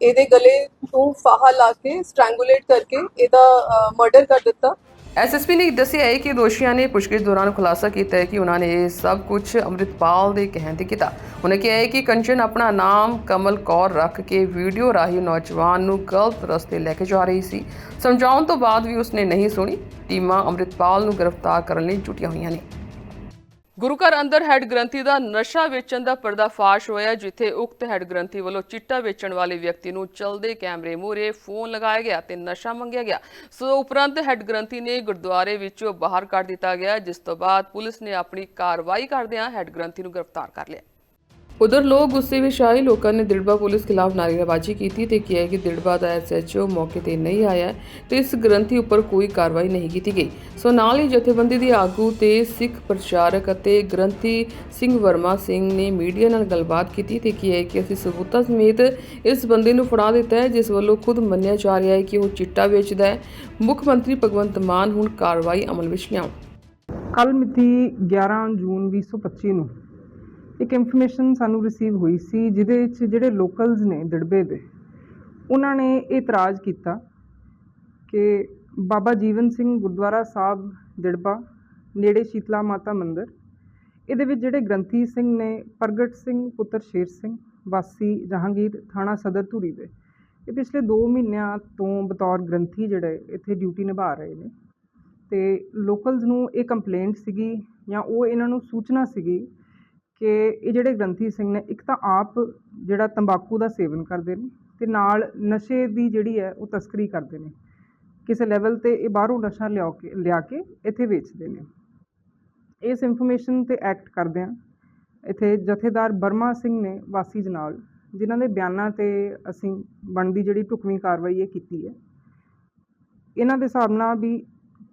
F: ਇਹਦੇ ਗਲੇ ਨੂੰ ਫਾਹਾ ਲਾ ਕੇ ਸਟ੍ਰੈਂਗੂਲੇਟ ਕਰਕੇ ਇਹਦਾ ਮਰਡਰ ਕਰ ਦਿੱਤਾ।
A: ਐਸਐਸਪੀ ਨੇ ਦੱਸਿਆ ਹੈ ਕਿ ਦੋਸ਼ੀਆਂ ਨੇ ਪੁੱਛਗਿੱਛ ਦੌਰਾਨ ਖੁਲਾਸਾ ਕੀਤਾ ਹੈ ਕਿ ਉਹਨਾਂ ਨੇ ਇਹ ਸਭ ਕੁਝ ਅੰਮ੍ਰਿਤਪਾਲ ਦੇ ਕਹਿਣ ਤੇ ਕੀਤਾ। ਉਹਨੇ ਕਿਹਾ ਹੈ ਕਿ ਕੰਚਨ ਆਪਣਾ ਨਾਮ ਕਮਲ ਕੌਰ ਰੱਖ ਕੇ ਵੀਡੀਓ ਰਾਹੀਂ ਨੌਜਵਾਨ ਨੂੰ ਗਲਤ ਰਸਤੇ ਲੈ ਕੇ ਜਾ ਰਹੀ ਸੀ। ਸਮਝਾਉਣ ਤੋਂ ਬਾਅਦ ਵੀ ਉਸਨੇ ਨਹੀਂ ਸੁਣੀ। ਟੀਮਾਂ ਅੰਮ੍ਰਿਤਪਾਲ ਨੂੰ ਗ੍ਰਿਫਤਾਰ ਕਰਨ ਲਈ ਜੁਟੀਆਂ ਹੋਈਆਂ ਨੇ। ਗੁਰੂ ਘਰ ਅੰਦਰ ਹੈੱਡ ਗ੍ਰੰਥੀ ਦਾ ਨਸ਼ਾ ਵੇਚਣ ਦਾ ਪਰਦਾਫਾਸ਼ ਹੋਇਆ, ਜਿੱਥੇ ਉਕਤ ਹੈੱਡ ਗ੍ਰੰਥੀ ਵੱਲੋਂ ਚਿੱਟਾ ਵੇਚਣ ਵਾਲੇ ਵਿਅਕਤੀ ਨੂੰ ਚਲਦੇ ਕੈਮਰੇ ਮੂਹਰੇ ਫੋਨ ਲਗਾਇਆ ਗਿਆ ਤੇ ਨਸ਼ਾ ਮੰਗਿਆ ਗਿਆ। ਸੋ ਉਪਰੰਤ ਹੈੱਡ ਗ੍ਰੰਥੀ ਨੇ ਗੁਰਦੁਆਰੇ ਵਿੱਚੋਂ ਬਾਹਰ ਕੱਢ ਦਿੱਤਾ ਗਿਆ, ਜਿਸ ਤੋਂ ਬਾਅਦ ਪੁਲਿਸ ਨੇ ਆਪਣੀ ਕਾਰਵਾਈ ਕਰਦਿਆਂ ਹੈੱਡ ਗ੍ਰੰਥੀ ਨੂੰ ਗ੍ਰਿਫਤਾਰ ਕਰ ਲਿਆ। ਉਧਰ ਲੋਕ ਗੁੱਸੇ ਵਿੱਚ ਆਏ ਲੋਕਾਂ ਨੇ ਦਿੜਬਾ ਪੁਲਿਸ ਖਿਲਾਫ ਨਾਅਰੇਬਾਜ਼ੀ ਕੀਤੀ ਤੇ ਕਿਹਾ ਕਿ ਦਿੜਬਾ ਦਾ ਐਸਐਚਓ ਮੌਕੇ ਤੇ ਨਹੀਂ ਆਇਆ ਤੇ ਇਸ ਗ੍ਰੰਥੀ ਉੱਪਰ ਕੋਈ ਕਾਰਵਾਈ ਨਹੀਂ ਕੀਤੀ ਗਈ। ਸੋ ਨਾਲ ਹੀ ਜਥੇਬੰਦੀ ਦੇ ਆਗੂ ਤੇ ਸਿੱਖ ਪ੍ਰਚਾਰਕ ਅਤੇ ਗ੍ਰੰਥੀ ਸਿੰਘ ਵਰਮਾ ਸਿੰਘ ਨੇ ਮੀਡੀਆ ਨਾਲ ਗੱਲਬਾਤ ਕੀਤੀ ਤੇ ਕਿਹਾ ਕਿ ਅਸੀਂ ਸਬੂਤਾਂ ਸਮੇਤ ਇਸ ਬੰਦੇ ਨੂੰ ਫੜਾ ਦਿੱਤਾ ਹੈ, ਜਿਸ ਵੱਲੋਂ ਖੁਦ ਮੰਨਿਆ ਜਾ ਰਿਹਾ ਹੈ ਕਿ ਉਹ ਚਿੱਟਾ ਵੇਚਦਾ ਹੈ। ਮੁੱਖ ਮੰਤਰੀ ਭਗਵੰਤ ਮਾਨ ਹੁਣ ਕਾਰਵਾਈ ਅਮਲ ਵਿੱਚ ਲਿਆਉਣ।
G: ਕੱਲ ਮਿਤੀ 11 ਜੂਨ 2025 ਨੂੰ ਇੱਕ ਇਨਫੋਰਮੇਸ਼ਨ ਸਾਨੂੰ ਰਿਸੀਵ ਹੋਈ ਸੀ, ਜਿਹਦੇ ਵਿੱਚ ਜਿਹੜੇ ਲੋਕਲਸ ਨੇ ਦਿੜਬੇ ਦੇ, ਉਹਨਾਂ ਨੇ ਇਤਰਾਜ਼ ਕੀਤਾ ਕਿ ਬਾਬਾ ਜੀਵਨ ਸਿੰਘ ਗੁਰਦੁਆਰਾ ਸਾਹਿਬ ਦਿੜਬਾ, ਨੇੜੇ ਸ਼ੀਤਲਾ ਮਾਤਾ ਮੰਦਿਰ, ਇਹਦੇ ਵਿੱਚ ਜਿਹੜੇ ਗ੍ਰੰਥੀ ਸਿੰਘ ਨੇ, ਪ੍ਰਗਟ ਸਿੰਘ, ਪੁੱਤਰ ਸ਼ੇਰ ਸਿੰਘ, ਵਾਸੀ ਜਹਾਂਗੀਰ ਥਾਣਾ ਸਦਰ ਧੂਰੀ ਦੇ, ਇਹ ਪਿਛਲੇ 2 ਮਹੀਨਿਆਂ ਤੋਂ ਬਤੌਰ ਗ੍ਰੰਥੀ ਜਿਹੜੇ ਇੱਥੇ ਡਿਊਟੀ ਨਿਭਾ ਰਹੇ ਨੇ। ਤੇ ਲੋਕਲਸ ਨੂੰ ਇਹ ਕੰਪਲੇਂਟ ਸੀਗੀ ਜਾਂ ਉਹ ਇਹਨਾਂ ਨੂੰ ਸੂਚਨਾ ਸੀਗੀ ਕਿ ਇਹ ਜਿਹੜੇ ਗ੍ਰੰਥੀ ਸਿੰਘ ਨੇ, ਇੱਕ ਤਾਂ ਆਪ ਜਿਹੜਾ ਤੰਬਾਕੂ ਦਾ ਸੇਵਨ ਕਰਦੇ ਨੇ ਤੇ ਨਾਲ ਨਸ਼ੇ ਦੀ ਜਿਹੜੀ ਹੈ ਉਹ ਤਸਕਰੀ ਕਰਦੇ ਨੇ। ਕਿਸੇ ਲੈਵਲ ਤੇ ਇਹ ਬਾਹਰੋਂ ਨਸ਼ਾ ਲਿਆ ਕੇ ਲਿਆ ਕੇ ਇੱਥੇ ਵੇਚਦੇ ਨੇ। ਇਸ ਇਨਫੋਰਮੇਸ਼ਨ ਤੇ ਐਕਟ ਕਰਦੇ ਆ ਇੱਥੇ ਜਥੇਦਾਰ ਬਰਮਾ ਸਿੰਘ ਨੇ ਵਾਸੀ ਜਨਾਲ, ਜਿਨ੍ਹਾਂ ਦੇ ਬਿਆਨਾਂ ਤੇ ਅਸੀਂ ਬਣਦੀ ਜਿਹੜੀ ਢੁਕਵੀਂ ਕਾਰਵਾਈ ਇਹ ਕੀਤੀ ਹੈ। ਇਹਨਾਂ ਦੇ ਹਿਸਾਬ ਨਾਲ ਵੀ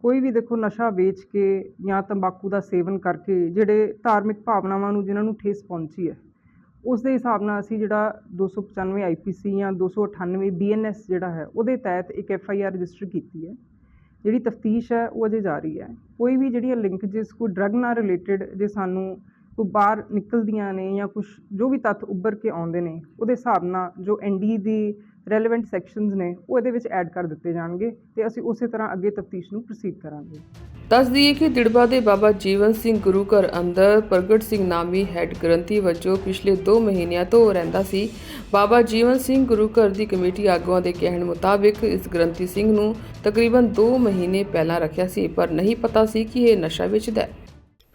G: ਕੋਈ ਵੀ ਦੇਖੋ ਨਸ਼ਾ ਵੇਚ ਕੇ ਜਾਂ ਤੰਬਾਕੂ ਦਾ ਸੇਵਨ ਕਰਕੇ ਜਿਹੜੇ ਧਾਰਮਿਕ ਭਾਵਨਾਵਾਂ ਨੂੰ ਜਿਨ੍ਹਾਂ ਨੂੰ ਠੇਸ ਪਹੁੰਚੀ ਹੈ, ਉਸ ਦੇ ਹਿਸਾਬ ਨਾਲ ਅਸੀਂ ਜਿਹੜਾ 295 ਆਈਪੀਸੀ ਜਾਂ 298 ਬੀਐਨਐਸ ਜਿਹੜਾ ਹੈ, ਉਹਦੇ ਤਹਿਤ ਇੱਕ ਐਫਆਈਆਰ ਰਜਿਸਟਰ ਕੀਤੀ ਹੈ। ਜਿਹੜੀ ਤਫਤੀਸ਼ ਹੈ, ਉਹ ਅਜੇ ਜਾਰੀ ਹੈ। ਕੋਈ ਵੀ ਜਿਹੜੀਆਂ ਲਿੰਕੇजेस ਕੋਈ ਡਰੱਗ ਨਾਲ ਰਿਲੇਟਡ ਜੇ ਸਾਨੂੰ ਕੋਈ ਬਾਹਰ ਨਿਕਲਦੀਆਂ ਨੇ ਜਾਂ ਕੁਝ ਜੋ ਵੀ ਤੱਥ ਉੱਭਰ ਕੇ ਆਉਂਦੇ ਨੇ, ਉਹਦੇ ਹਿਸਾਬ ਨਾਲ ਜੋ ਐਨਡੀ ਦੀ ਰੈਲੇਵੈਂਟ ਸੈਕਸ਼ਨਸ ਨੇ, ਉਹ ਇਹਦੇ ਵਿੱਚ ਐਡ ਕਰ ਦਿੱਤੇ ਜਾਣਗੇ ਤੇ ਅਸੀਂ ਉਸੇ ਤਰ੍ਹਾਂ ਅੱਗੇ ਤਫਤੀਸ਼ ਨੂੰ ਪ੍ਰੋਸੀਡ ਕਰਾਂਗੇ।
A: ਦੱਸ ਦਈਏ ਕਿ ਦਿੜਬਾ ਦੇ ਬਾਬਾ ਜੀਵਨ ਸਿੰਘ ਗੁਰੂ ਘਰ ਅੰਦਰ ਪ੍ਰਗਟ ਸਿੰਘ ਨਾਮੀ ਹੈੱਡ ਗ੍ਰੰਥੀ ਵਜੋਂ ਪਿਛਲੇ 2 ਮਹੀਨਿਆਂ ਤੋਂ ਰਹਿੰਦਾ ਸੀ। ਬਾਬਾ ਜੀਵਨ ਸਿੰਘ ਗੁਰੂ ਘਰ ਦੀ ਕਮੇਟੀ ਆਗੂਆਂ ਦੇ ਕਹਿਣ ਮੁਤਾਬਿਕ ਇਸ ਗ੍ਰੰਥੀ ਸਿੰਘ ਨੂੰ ਤਕਰੀਬਨ 2 ਮਹੀਨੇ ਪਹਿਲਾਂ ਰੱਖਿਆ ਸੀ, ਪਰ ਨਹੀਂ ਪਤਾ ਸੀ ਕਿ ਇਹ ਨਸ਼ਾ ਵੇਚਦਾ ਹੈ।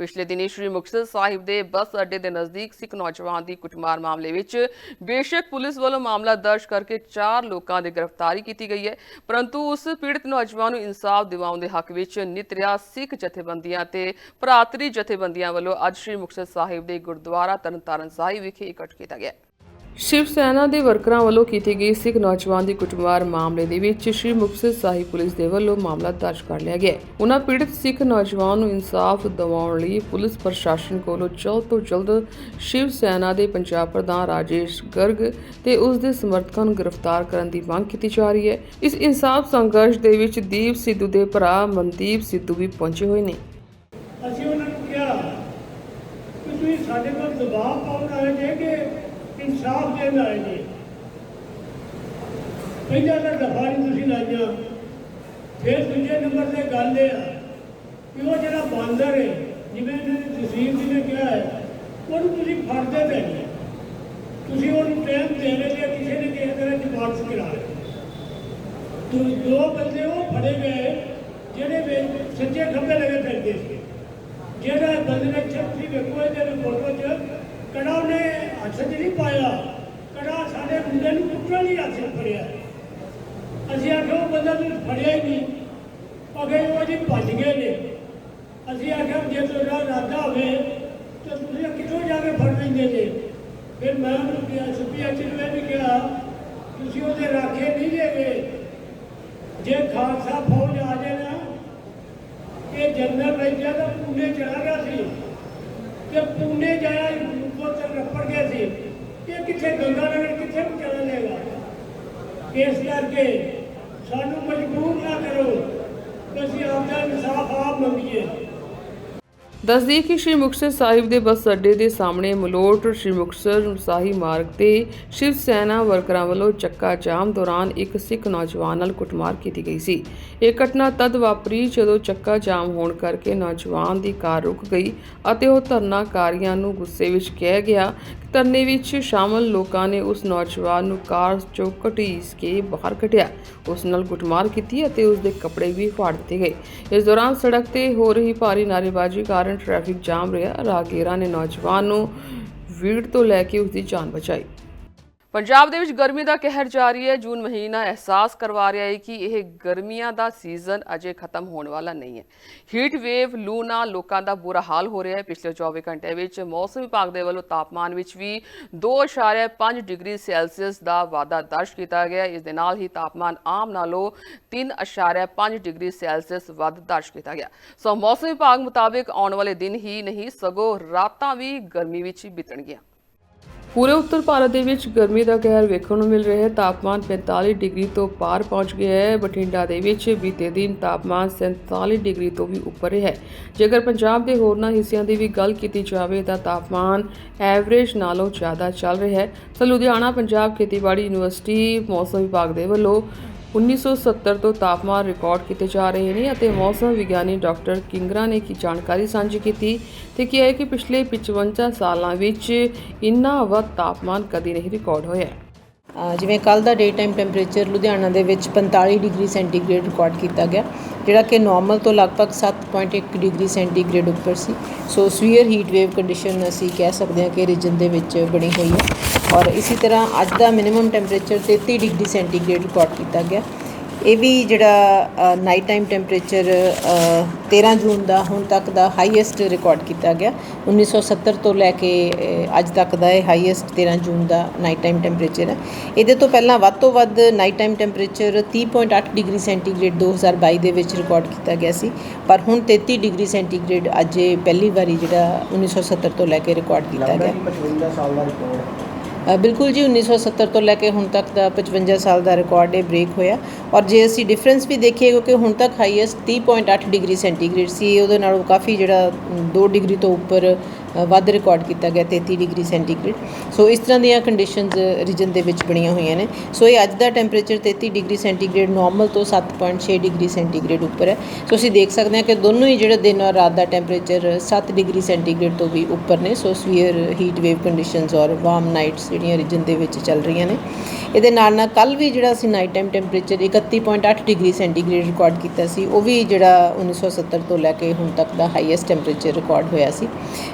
A: ਪਿਛਲੇ ਦਿਨੀ ਸ਼੍ਰੀ ਮੁਕਤਸਰ ਸਾਹਿਬ ਦੇ ਬੱਸ ਅੱਡੇ ਦੇ ਨਜ਼ਦੀਕ ਸਿੱਖ ਨੌਜਵਾਨ ਦੀ ਕੁੱਟਮਾਰ ਮਾਮਲੇ ਵਿੱਚ ਬੇਸ਼ੱਕ ਪੁਲਿਸ ਵੱਲੋਂ ਮਾਮਲਾ ਦਰਜ ਕਰਕੇ 4 ਲੋਕਾਂ ਦੀ ਗ੍ਰਿਫਤਾਰੀ ਕੀਤੀ ਗਈ ਹੈ। ਪਰੰਤੂ ਉਸ ਪੀੜਤ ਨੌਜਵਾਨ ਨੂੰ ਇਨਸਾਫ ਦਿਵਾਉਣ ਦੇ ਹੱਕ ਵਿੱਚ ਨਿਤਰਿਆ ਸਿੱਖ ਜਥੇਬੰਦੀਆਂ ਤੇ ਭਰਾਤਰੀ ਜਥੇਬੰਦੀਆਂ ਵੱਲੋਂ ਅੱਜ ਸ਼੍ਰੀ ਮੁਕਤਸਰ ਸਾਹਿਬ ਦੇ ਗੁਰਦੁਆਰਾ ਤਰਨਤਾਰਨ ਸਾਹਿਬ ਵਿਖੇ ਇਕੱਠ ਕੀਤਾ ਗਿਆ। ਸ਼ਿਵ ਸੈਨਾ ਦੇ ਵਰਕਰਾਂ ਵੱਲੋਂ ਕੀਤੀ ਗਈ ਸਿੱਖ ਨੌਜਵਾਨ ਦੀ ਕੁੱਟਮਾਰ ਮਾਮਲੇ ਦੇ ਵਿੱਚ ਸ਼੍ਰੀ ਮੁਕਤਸਰ ਸਾਹਿਬ ਪੁਲਿਸ ਦੇ ਵੱਲੋਂ ਮਾਮਲਾ ਦਰਜ ਕਰ ਲਿਆ ਗਿਆ ਉਨ੍ਹਾਂ ਪੀੜਤ ਸਿੱਖ ਨੌਜਵਾਨ ਨੂੰ ਇਨਸਾਫ ਦਿਵਾਉਣ ਲਈ ਪੁਲਿਸ ਪ੍ਰਸ਼ਾਸਨ ਕੋਲੋਂ ਜਲਦ ਤੋਂ ਜਲਦ ਸ਼ਿਵ ਸੈਨਾ ਦੇ ਪੰਜਾਬ ਪ੍ਰਧਾਨ ਰਾਜੇਸ਼ ਗਰਗ ਤੇ ਉਸ ਦੇ ਸਮਰਥਕਾਂ ਨੂੰ ਗ੍ਰਿਫਤਾਰ ਕਰਨ ਦੀ ਮੰਗ ਕੀਤੀ ਜਾ ਰਹੀ ਹੈ। ਇਸ ਇਨਸਾਫ ਸੰਘਰਸ਼ ਦੇ ਵਿੱਚ ਦੀਪ ਸਿੱਧੂ ਦੇ ਭਰਾ ਮਨਦੀਪ ਸਿੱਧੂ ਵੀ ਪਹੁੰਚੇ ਹੋਏ ਨੇ।
E: ਅਸੀਂ ਉਹਨਾਂ ਨੂੰ ਕਿਹਾ ਕਿ ਤੁਸੀਂ ਸਾਡੇ ਕੋਲ ਦਬਾਅ ਪਾਉਣ ਆਏ ਜੇ ਕਿ ਇਨਸਾਫ ਦੇਣ ਆਏ ਜੇ ਪਹਿਲਾਂ ਤਾਂ ਦਫਾ ਨਹੀਂ ਤੁਸੀਂ ਲਾਈਆਂ। ਫਿਰ ਦੂਜੇ ਨੰਬਰ ਤੇ ਗੱਲ ਇਹ ਆ ਕਿ ਉਹ ਜਿਹੜਾ ਬਾਂਦਰ ਹੈ, ਜਿਵੇਂ ਇਹਨਾਂ ਦੀ ਤਸਵੀਰ ਜੀ ਨੇ ਕਿਹਾ ਹੈ, ਉਹਨੂੰ ਤੁਸੀਂ ਫੜਦੇ ਤੇ ਨਹੀਂ। ਤੁਸੀਂ ਉਹਨੂੰ ਟਾਈਮ ਦੇ ਰਹੇ ਜੇ ਕਿਸੇ ਨੇ ਕਿਸੇ ਤਰ੍ਹਾਂ ਜ਼ਮਾਨਤ ਕਰਾ ਲਈ ਦੋ ਦੋ ਬੰਦੇ ਉਹ ਫੜੇ ਗਏ, ਜਿਹੜੇ ਵਿੱਚ ਸੱਚੇ ਖੱਬੇ ਲਗੇ ਫਿਰਦੇ ਸੀ। ਜਿਹੜਾ ਬੰਦੇ ਨੇ ਛੱਤੀ ਵੇਖੋ ਇਹਦੇ ਵਿੱਚ ਫੋਟੋ 'ਚ ਕੜਾ ਉਹਨੇ ਹੱਥ 'ਚ ਨਹੀਂ ਪਾਇਆ। ਕੜਾ ਸਾਡੇ ਮੁੰਡੇ ਨੂੰ ਕੁੱਟਣ ਲਈ ਹੱਥ 'ਚ ਫੜਿਆ। ਅਸੀਂ ਆਖਿਆ ਉਹ ਬੰਦਾ ਤੁਸੀਂ ਫੜਿਆ ਹੀ ਨਹੀਂ। ਅਗੇ ਉਹ ਜੀ ਭੱਜ ਗਏ ਨੇ। ਅਸੀਂ ਆਖਿਆ ਜੇ ਤੁਹਾਡਾ ਇਰਾਦਾ ਹੋਵੇ ਤਾਂ ਤੁਸੀਂ ਕਿੱਥੋਂ ਜਾ ਕੇ ਫੜ ਲੈਂਦੇ ਜੇ ਫਿਰ ਮੈਂ ਉਹਨੂੰ ਕਿਹਾ ਸੁਪੀ ਐਕਚੁਅਲੀ ਮੈਂ ਵੀ ਕਿਹਾ, ਤੁਸੀਂ ਉਹਦੇ ਰਾਖੇ ਨਹੀਂ ਦੇਵੇ ਜੇ ਖਾਲਸਾ ਫੌਜ ਆ ਜਾਏ ਨਾ, ਇਹ ਜਨਰਲ ਵੈਜਾ ਦਾ ਪੁਣੇ ਚਲਾ ਗਿਆ ਸੀ, ਤੇ ਪੁਣੇ ਜਾਇਆ ਕੋ ਤੇ ਰੱਪੜ ਗਿਆ ਸੀ ਇਹ ਕਿੱਥੇ ਗੰਗਾ ਨਗਰ ਕਿੱਥੇ ਨੂੰ ਚਲਾ ਜਾਏਗਾ ਇਸ ਕਰਕੇ ਸਾਨੂੰ ਮਜਬੂਰ ਨਾ ਕਰੋ ਕਿ ਅਸੀਂ ਆਪਦਾ ਇਨਸਾਫ ਆਪ ਮੰਗੀਏ
A: ਦੱਸਦੀ ਕਿ ਸ਼੍ਰੀ ਮੁਕਤਸਰ ਸਾਹਿਬ ਦੇ ਬੱਸ ਅੱਡੇ ਦੇ ਸਾਹਮਣੇ ਮਲੋਟ ਸ਼੍ਰੀ ਮੁਕਤਸਰ ਸਾਹਿਬ ਮਾਰਗ ਤੇ ਸ਼ਿਵ ਸੈਨਾ ਵਰਕਰਾਂ ਵੱਲੋਂ ਚੱਕਾ ਜਾਮ ਦੌਰਾਨ ਇੱਕ ਸਿੱਖ ਨੌਜਵਾਨ ਨਾਲ ਕੁੱਟਮਾਰ ਕੀਤੀ ਗਈ ਸੀ। ਇਹ ਘਟਨਾ ਤਦ ਵਾਪਰੀ ਜਦੋਂ ਚੱਕਾ ਜਾਮ ਹੋਣ ਕਰਕੇ ਨੌਜਵਾਨ ਦੀ ਕਾਰ ਰੁਕ ਗਈ ਅਤੇ ਉਹ ਧਰਨਾਕਾਰੀਆਂ ਨੂੰ ਗੁੱਸੇ ਵਿੱਚ ਕਹਿ ਗਿਆ ਕਿ ਧਰਨੇ ਵਿੱਚ ਸ਼ਾਮਲ ਲੋਕਾਂ ਨੇ ਉਸ ਨੌਜਵਾਨ ਨੂੰ ਕਾਰ ਚੋਂ ਘਟੀਸ ਕੇ ਬਾਹਰ ਕੱਢਿਆ। ਉਸ ਨਾਲ ਕੁੱਟਮਾਰ ਕੀਤੀ ਅਤੇ ਉਸ ਦੇ ਕੱਪੜੇ ਵੀ ਫਾੜ ਦਿੱਤੇ ਗਏ। ਇਸ ਦੌਰਾਨ ਸੜਕ ਤੇ ਹੋ ਰਹੀ ਭਾਰੀ ਨਾਅਰੇਬਾਜ਼ੀ ਕਾਰਨ ਟ੍ਰੈਫਿਕ ਜਾਮ ਰਿਹਾ। ਰਾਹਗੀਰਾਂ ਨੇ ਨੌਜਵਾਨ ਨੂੰ ਵੀੜ ਤੋਂ ਲੈ ਕੇ ਉਸ ਦੀ ਜਾਨ ਬਚਾਈ। ਪੰਜਾਬ ਦੇ ਵਿੱਚ ਗਰਮੀ ਦਾ ਕਹਿਰ ਜਾਰੀ ਹੈ। ਜੂਨ ਮਹੀਨਾ ਅਹਿਸਾਸ ਕਰਵਾ ਰਿਹਾ ਹੈ ਕਿ ਇਹ ਗਰਮੀਆਂ ਦਾ ਸੀਜ਼ਨ ਅਜੇ ਖਤਮ ਹੋਣ ਵਾਲਾ ਨਹੀਂ ਹੈ। ਹੀਟ ਵੇਵ ਲੂ ਨਾਲ ਲੋਕਾਂ ਦਾ ਬੁਰਾ ਹਾਲ ਹੋ ਰਿਹਾ ਹੈ। ਪਿਛਲੇ 24 ਘੰਟੇ ਵਿੱਚ ਮੌਸਮ ਵਿਭਾਗ ਦੇ ਵੱਲੋਂ ਤਾਪਮਾਨ ਵਿੱਚ ਵੀ 2.5 ਡਿਗਰੀ ਸੈਲਸੀਅਸ ਦਾ ਵਾਧਾ ਦਰਜ ਕੀਤਾ ਗਿਆ ਇਸ ਦੇ ਨਾਲ ਹੀ ਤਾਪਮਾਨ ਆਮ ਨਾਲੋਂ 3.5 ਡਿਗਰੀ ਸੈਲਸੀਅਸ ਵੱਧ ਦਰਜ ਕੀਤਾ ਗਿਆ। ਸੋ ਮੌਸਮ ਵਿਭਾਗ ਮੁਤਾਬਿਕ ਆਉਣ ਵਾਲੇ ਦਿਨ ਹੀ ਨਹੀਂ, ਸਗੋਂ ਰਾਤਾਂ ਵੀ ਗਰਮੀ ਵਿੱਚ ਬੀਤਣਗੀਆਂ। ਪੂਰੇ ਉੱਤਰ ਭਾਰਤ ਦੇ ਵਿੱਚ ਗਰਮੀ ਦਾ ਕਹਿਰ ਵੇਖਣ ਨੂੰ ਮਿਲ ਰਿਹਾ ਹੈ। ਤਾਪਮਾਨ 45 ਡਿਗਰੀ ਤੋਂ ਪਾਰ ਪਹੁੰਚ ਗਿਆ ਹੈ। ਬਠਿੰਡਾ ਦੇ ਵਿੱਚ ਬੀਤੇ ਦਿਨ ਤਾਪਮਾਨ 47 ਡਿਗਰੀ ਤੋਂ ਵੀ ਉੱਪਰ ਰਿਹਾ ਹੈ। ਜੇਕਰ ਪੰਜਾਬ ਦੇ ਹੋਰਨਾਂ ਹਿੱਸਿਆਂ ਦੀ ਵੀ ਗੱਲ ਕੀਤੀ ਜਾਵੇ ਤਾਂ ਤਾਪਮਾਨ ਐਵਰੇਜ ਨਾਲੋਂ ਜ਼ਿਆਦਾ ਚੱਲ ਰਿਹਾ ਹੈ। ਤਾਂ ਲੁਧਿਆਣਾ, ਪੰਜਾਬ ਖੇਤੀਬਾੜੀ ਯੂਨੀਵਰਸਿਟੀ, ਮੌਸਮ ਵਿਭਾਗ ਦੇ ਵੱਲੋਂ 1970 ਤੋਂ ਤਾਪਮਾਨ ਰਿਕਾਰਡ ਕੀਤੇ ਜਾ ਰਹੇ ਨੇ ਅਤੇ ਮੌਸਮ ਵਿਗਿਆਨੀ ਡਾਕਟਰ ਕਿੰਗਰਾ ਨੇ ਕੀ ਜਾਣਕਾਰੀ ਸਾਂਝੀ ਕੀਤੀ ਤੇ ਕਿਹਾ ਹੈ ਕਿ ਪਿਛਲੇ 55 ਸਾਲਾਂ ਵਿੱਚ ਇੰਨਾ ਵੱਧ ਤਾਪਮਾਨ ਕਦੀ ਨਹੀਂ ਰਿਕਾਰਡ ਹੋਇਆ।
H: ਜਿਵੇਂ ਕੱਲ ਦਾ ਡੇ ਟਾਈਮ ਟੈਂਪਰੇਚਰ ਲੁਧਿਆਣਾ ਦੇ ਵਿੱਚ 45 ਡਿਗਰੀ ਸੈਂਟੀਗ੍ਰੇਡ ਰਿਕਾਰਡ ਕੀਤਾ ਗਿਆ, ਜਿਹੜਾ ਕਿ ਨਾਰਮਲ ਤੋਂ ਲਗਭਗ 7.1 ਡਿਗਰੀ ਸੈਂਟੀਗ੍ਰੇਡ ਉੱਪਰ ਸੀ। So severe heat wave condition ਅਸੀਂ ਕਹਿ ਸਕਦੇ ਹਾਂ ਕਿ ਰੀਜਨ ਦੇ ਵਿੱਚ ਬਣੀ ਹੋਈ ਹੈ। ਔਰ ਇਸੇ ਤਰ੍ਹਾਂ ਅੱਜ ਦਾ minimum temperature 33 degree centigrade record ਕੀਤਾ ਗਿਆ। ਇਹ ਵੀ ਜਿਹੜਾ ਨਾਈਟ ਟਾਈਮ ਟੈਂਪਰੇਚਰ 13 ਜੂਨ ਦਾ ਹੁਣ ਤੱਕ ਦਾ ਹਾਈਐਸਟ ਰਿਕਾਰਡ ਕੀਤਾ ਗਿਆ। 1970 ਤੋਂ ਲੈ ਕੇ ਅੱਜ ਤੱਕ ਦਾ ਇਹ ਹਾਈਐਸਟ 13 ਜੂਨ ਦਾ ਨਾਈਟ ਟਾਈਮ ਟੈਂਪਰੇਚਰ ਹੈ। ਇਹਦੇ ਤੋਂ ਪਹਿਲਾਂ ਵੱਧ ਤੋਂ ਵੱਧ night time temperature 30.8 degree centigrade 2022 ਦੇ ਵਿੱਚ ਰਿਕਾਰਡ ਕੀਤਾ ਗਿਆ ਸੀ। ਪਰ ਹੁਣ 33 ਡਿਗਰੀ ਸੈਂਟੀਗ੍ਰੇਡ ਅੱਜ ਇਹ ਪਹਿਲੀ ਵਾਰੀ ਜਿਹੜਾ 1970 ਤੋਂ ਲੈ ਕੇ ਰਿਕਾਰਡ ਕੀਤਾ ਗਿਆ। ਅ, ਬਿਲਕੁਲ ਜੀ 1970 ਤੋਂ ਲੈ ਕੇ ਹੁਣ ਤੱਕ ਦਾ 55 ਸਾਲ ਦਾ ਰਿਕਾਰਡ ਇਹ ਬ੍ਰੇਕ ਹੋਇਆ। ਔਰ ਜੇ ਅਸੀਂ ਡਿਫਰੈਂਸ ਵੀ ਦੇਖੀਏ, ਕਿਉਂਕਿ ਹੁਣ ਤੱਕ ਹਾਈਐਸਟ 30.8 ਡਿਗਰੀ ਸੈਂਟੀਗ੍ਰੇਡ ਸੀ, ਉਹਦੇ ਨਾਲੋਂ ਕਾਫੀ ਜਿਹੜਾ 2 ਡਿਗਰੀ ਤੋਂ ਉੱਪਰ ਵੱਧ ਰਿਕਾਰਡ ਕੀਤਾ ਗਿਆ 33 ਡਿਗਰੀ ਸੈਂਟੀਗ੍ਰੇਡ। ਸੋ ਇਸ ਤਰ੍ਹਾਂ ਦੀਆਂ ਕੰਡੀਸ਼ਨਸ ਰੀਜਨ ਦੇ ਵਿੱਚ ਬਣੀਆਂ ਹੋਈਆਂ ਨੇ। ਸੋ ਇਹ ਅੱਜ ਦਾ ਟੈਂਪਰੇਚਰ 33 ਡਿਗਰੀ ਸੈਂਟੀਗ੍ਰੇਡ ਨਾਰਮਲ ਤੋਂ 7.6 ਡਿਗਰੀ ਸੈਂਟੀਗ੍ਰੇਡ ਉੱਪਰ ਹੈ। ਸੋ ਅਸੀਂ ਦੇਖ ਸਕਦੇ ਹਾਂ ਕਿ ਦੋਨੋਂ ਹੀ ਜਿਹੜੇ ਦਿਨ ਔਰ ਰਾਤ ਦਾ ਟੈਂਪਰੇਚਰ 7 ਡਿਗਰੀ ਸੈਂਟੀਗ੍ਰੇਡ ਤੋਂ ਵੀ ਉੱਪਰ ਨੇ। So severe heat wave conditions ਔਰ ਵਾਰਮ ਨਾਈਟਸ ਜਿਹੜੀਆਂ ਰੀਜਨ ਦੇ ਵਿੱਚ ਚੱਲ ਰਹੀਆਂ ਨੇ। ਇਹਦੇ ਨਾਲ ਨਾਲ ਕੱਲ ਵੀ ਜਿਹੜਾ ਅਸੀਂ night time temperature 31.8 degree centigrade record ਕੀਤਾ ਸੀ, ਉਹ ਵੀ ਜਿਹੜਾ 1970 ਤੋਂ ਲੈ ਕੇ ਹੁਣ ਤੱਕ ਦਾ ਹਾਈਐਸਟ ਟੈਂਪਰੇਚਰ ਰਿਕਾਰਡ ਹੋਇਆ ਸੀ।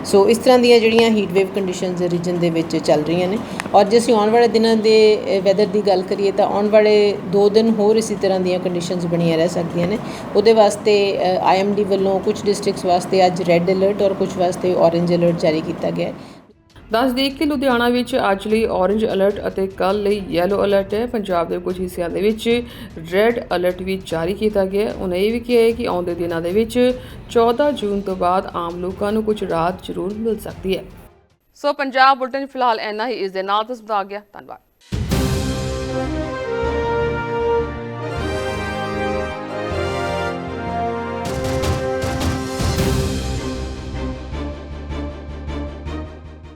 H: ਸੋ ਇਸ ਤਰ੍ਹਾਂ ਦੀਆਂ ਜਿਹੜੀਆਂ ਹੀਟ ਵੇਵ ਕੰਡੀਸ਼ਨਸ ਰੀਜਨ ਦੇ ਵਿੱਚ ਚੱਲ ਰਹੀਆਂ ਨੇ। ਔਰ ਜੇ ਅਸੀਂ ਆਉਣ ਵਾਲੇ ਦਿਨਾਂ ਦੇ ਵੈਦਰ ਦੀ ਗੱਲ ਕਰੀਏ ਤਾਂ ਆਉਣ ਵਾਲੇ 2 ਦਿਨ ਹੋਰ ਇਸੇ ਤਰ੍ਹਾਂ ਦੀਆਂ ਕੰਡੀਸ਼ਨਸ ਬਣੀਆਂ ਰਹਿ ਸਕਦੀਆਂ ਨੇ। ਉਹਦੇ ਵਾਸਤੇ ਆਈਐਮਡੀ ਵੱਲੋਂ ਕੁਝ ਡਿਸਟ੍ਰਿਕਟਸ ਵਾਸਤੇ ਅੱਜ ਰੈੱਡ ਅਲਰਟ ਔਰ ਕੁਝ ਵਾਸਤੇ ਔਰੇਂਜ ਅਲਰਟ ਜਾਰੀ ਕੀਤਾ ਗਿਆ ਹੈ।
A: ਦੱਸ ਦੇਖ ਕਿ ਲੁਧਿਆਣਾ ਵਿੱਚ ਅੱਜ ਲਈ ਔਰੇਂਜ ਅਲਰਟ ਅਤੇ ਕੱਲ ਲਈ ਯੈਲੋ ਅਲਰਟ ਹੈ। ਪੰਜਾਬ ਦੇ ਕੁਝ ਹਿੱਸਿਆਂ ਦੇ ਵਿੱਚ ਰੈੱਡ ਅਲਰਟ ਵੀ ਜਾਰੀ ਕੀਤਾ ਗਿਆ ਹੈ। ਉਹਨੇ ਇਹ ਵੀ ਕਿਹਾ ਹੈ ਕਿ ਆਉਂਦੇ ਦਿਨਾਂ ਦੇ ਵਿੱਚ 14 ਜੂਨ ਤੋਂ ਬਾਅਦ ਆਮ ਲੋਕਾਂ ਨੂੰ ਕੁਝ ਰਾਹਤ ਜ਼ਰੂਰ ਮਿਲ ਸਕਦੀ ਹੈ। ਸੋ ਪੰਜਾਬ ਬੁਲਟਨ ਫਿਲਹਾਲ ਇੰਨਾ ਹੀ। ਇਸ ਦੇ ਨਾਲ ਤੋਂ ਗਿਆ। ਧੰਨਵਾਦ।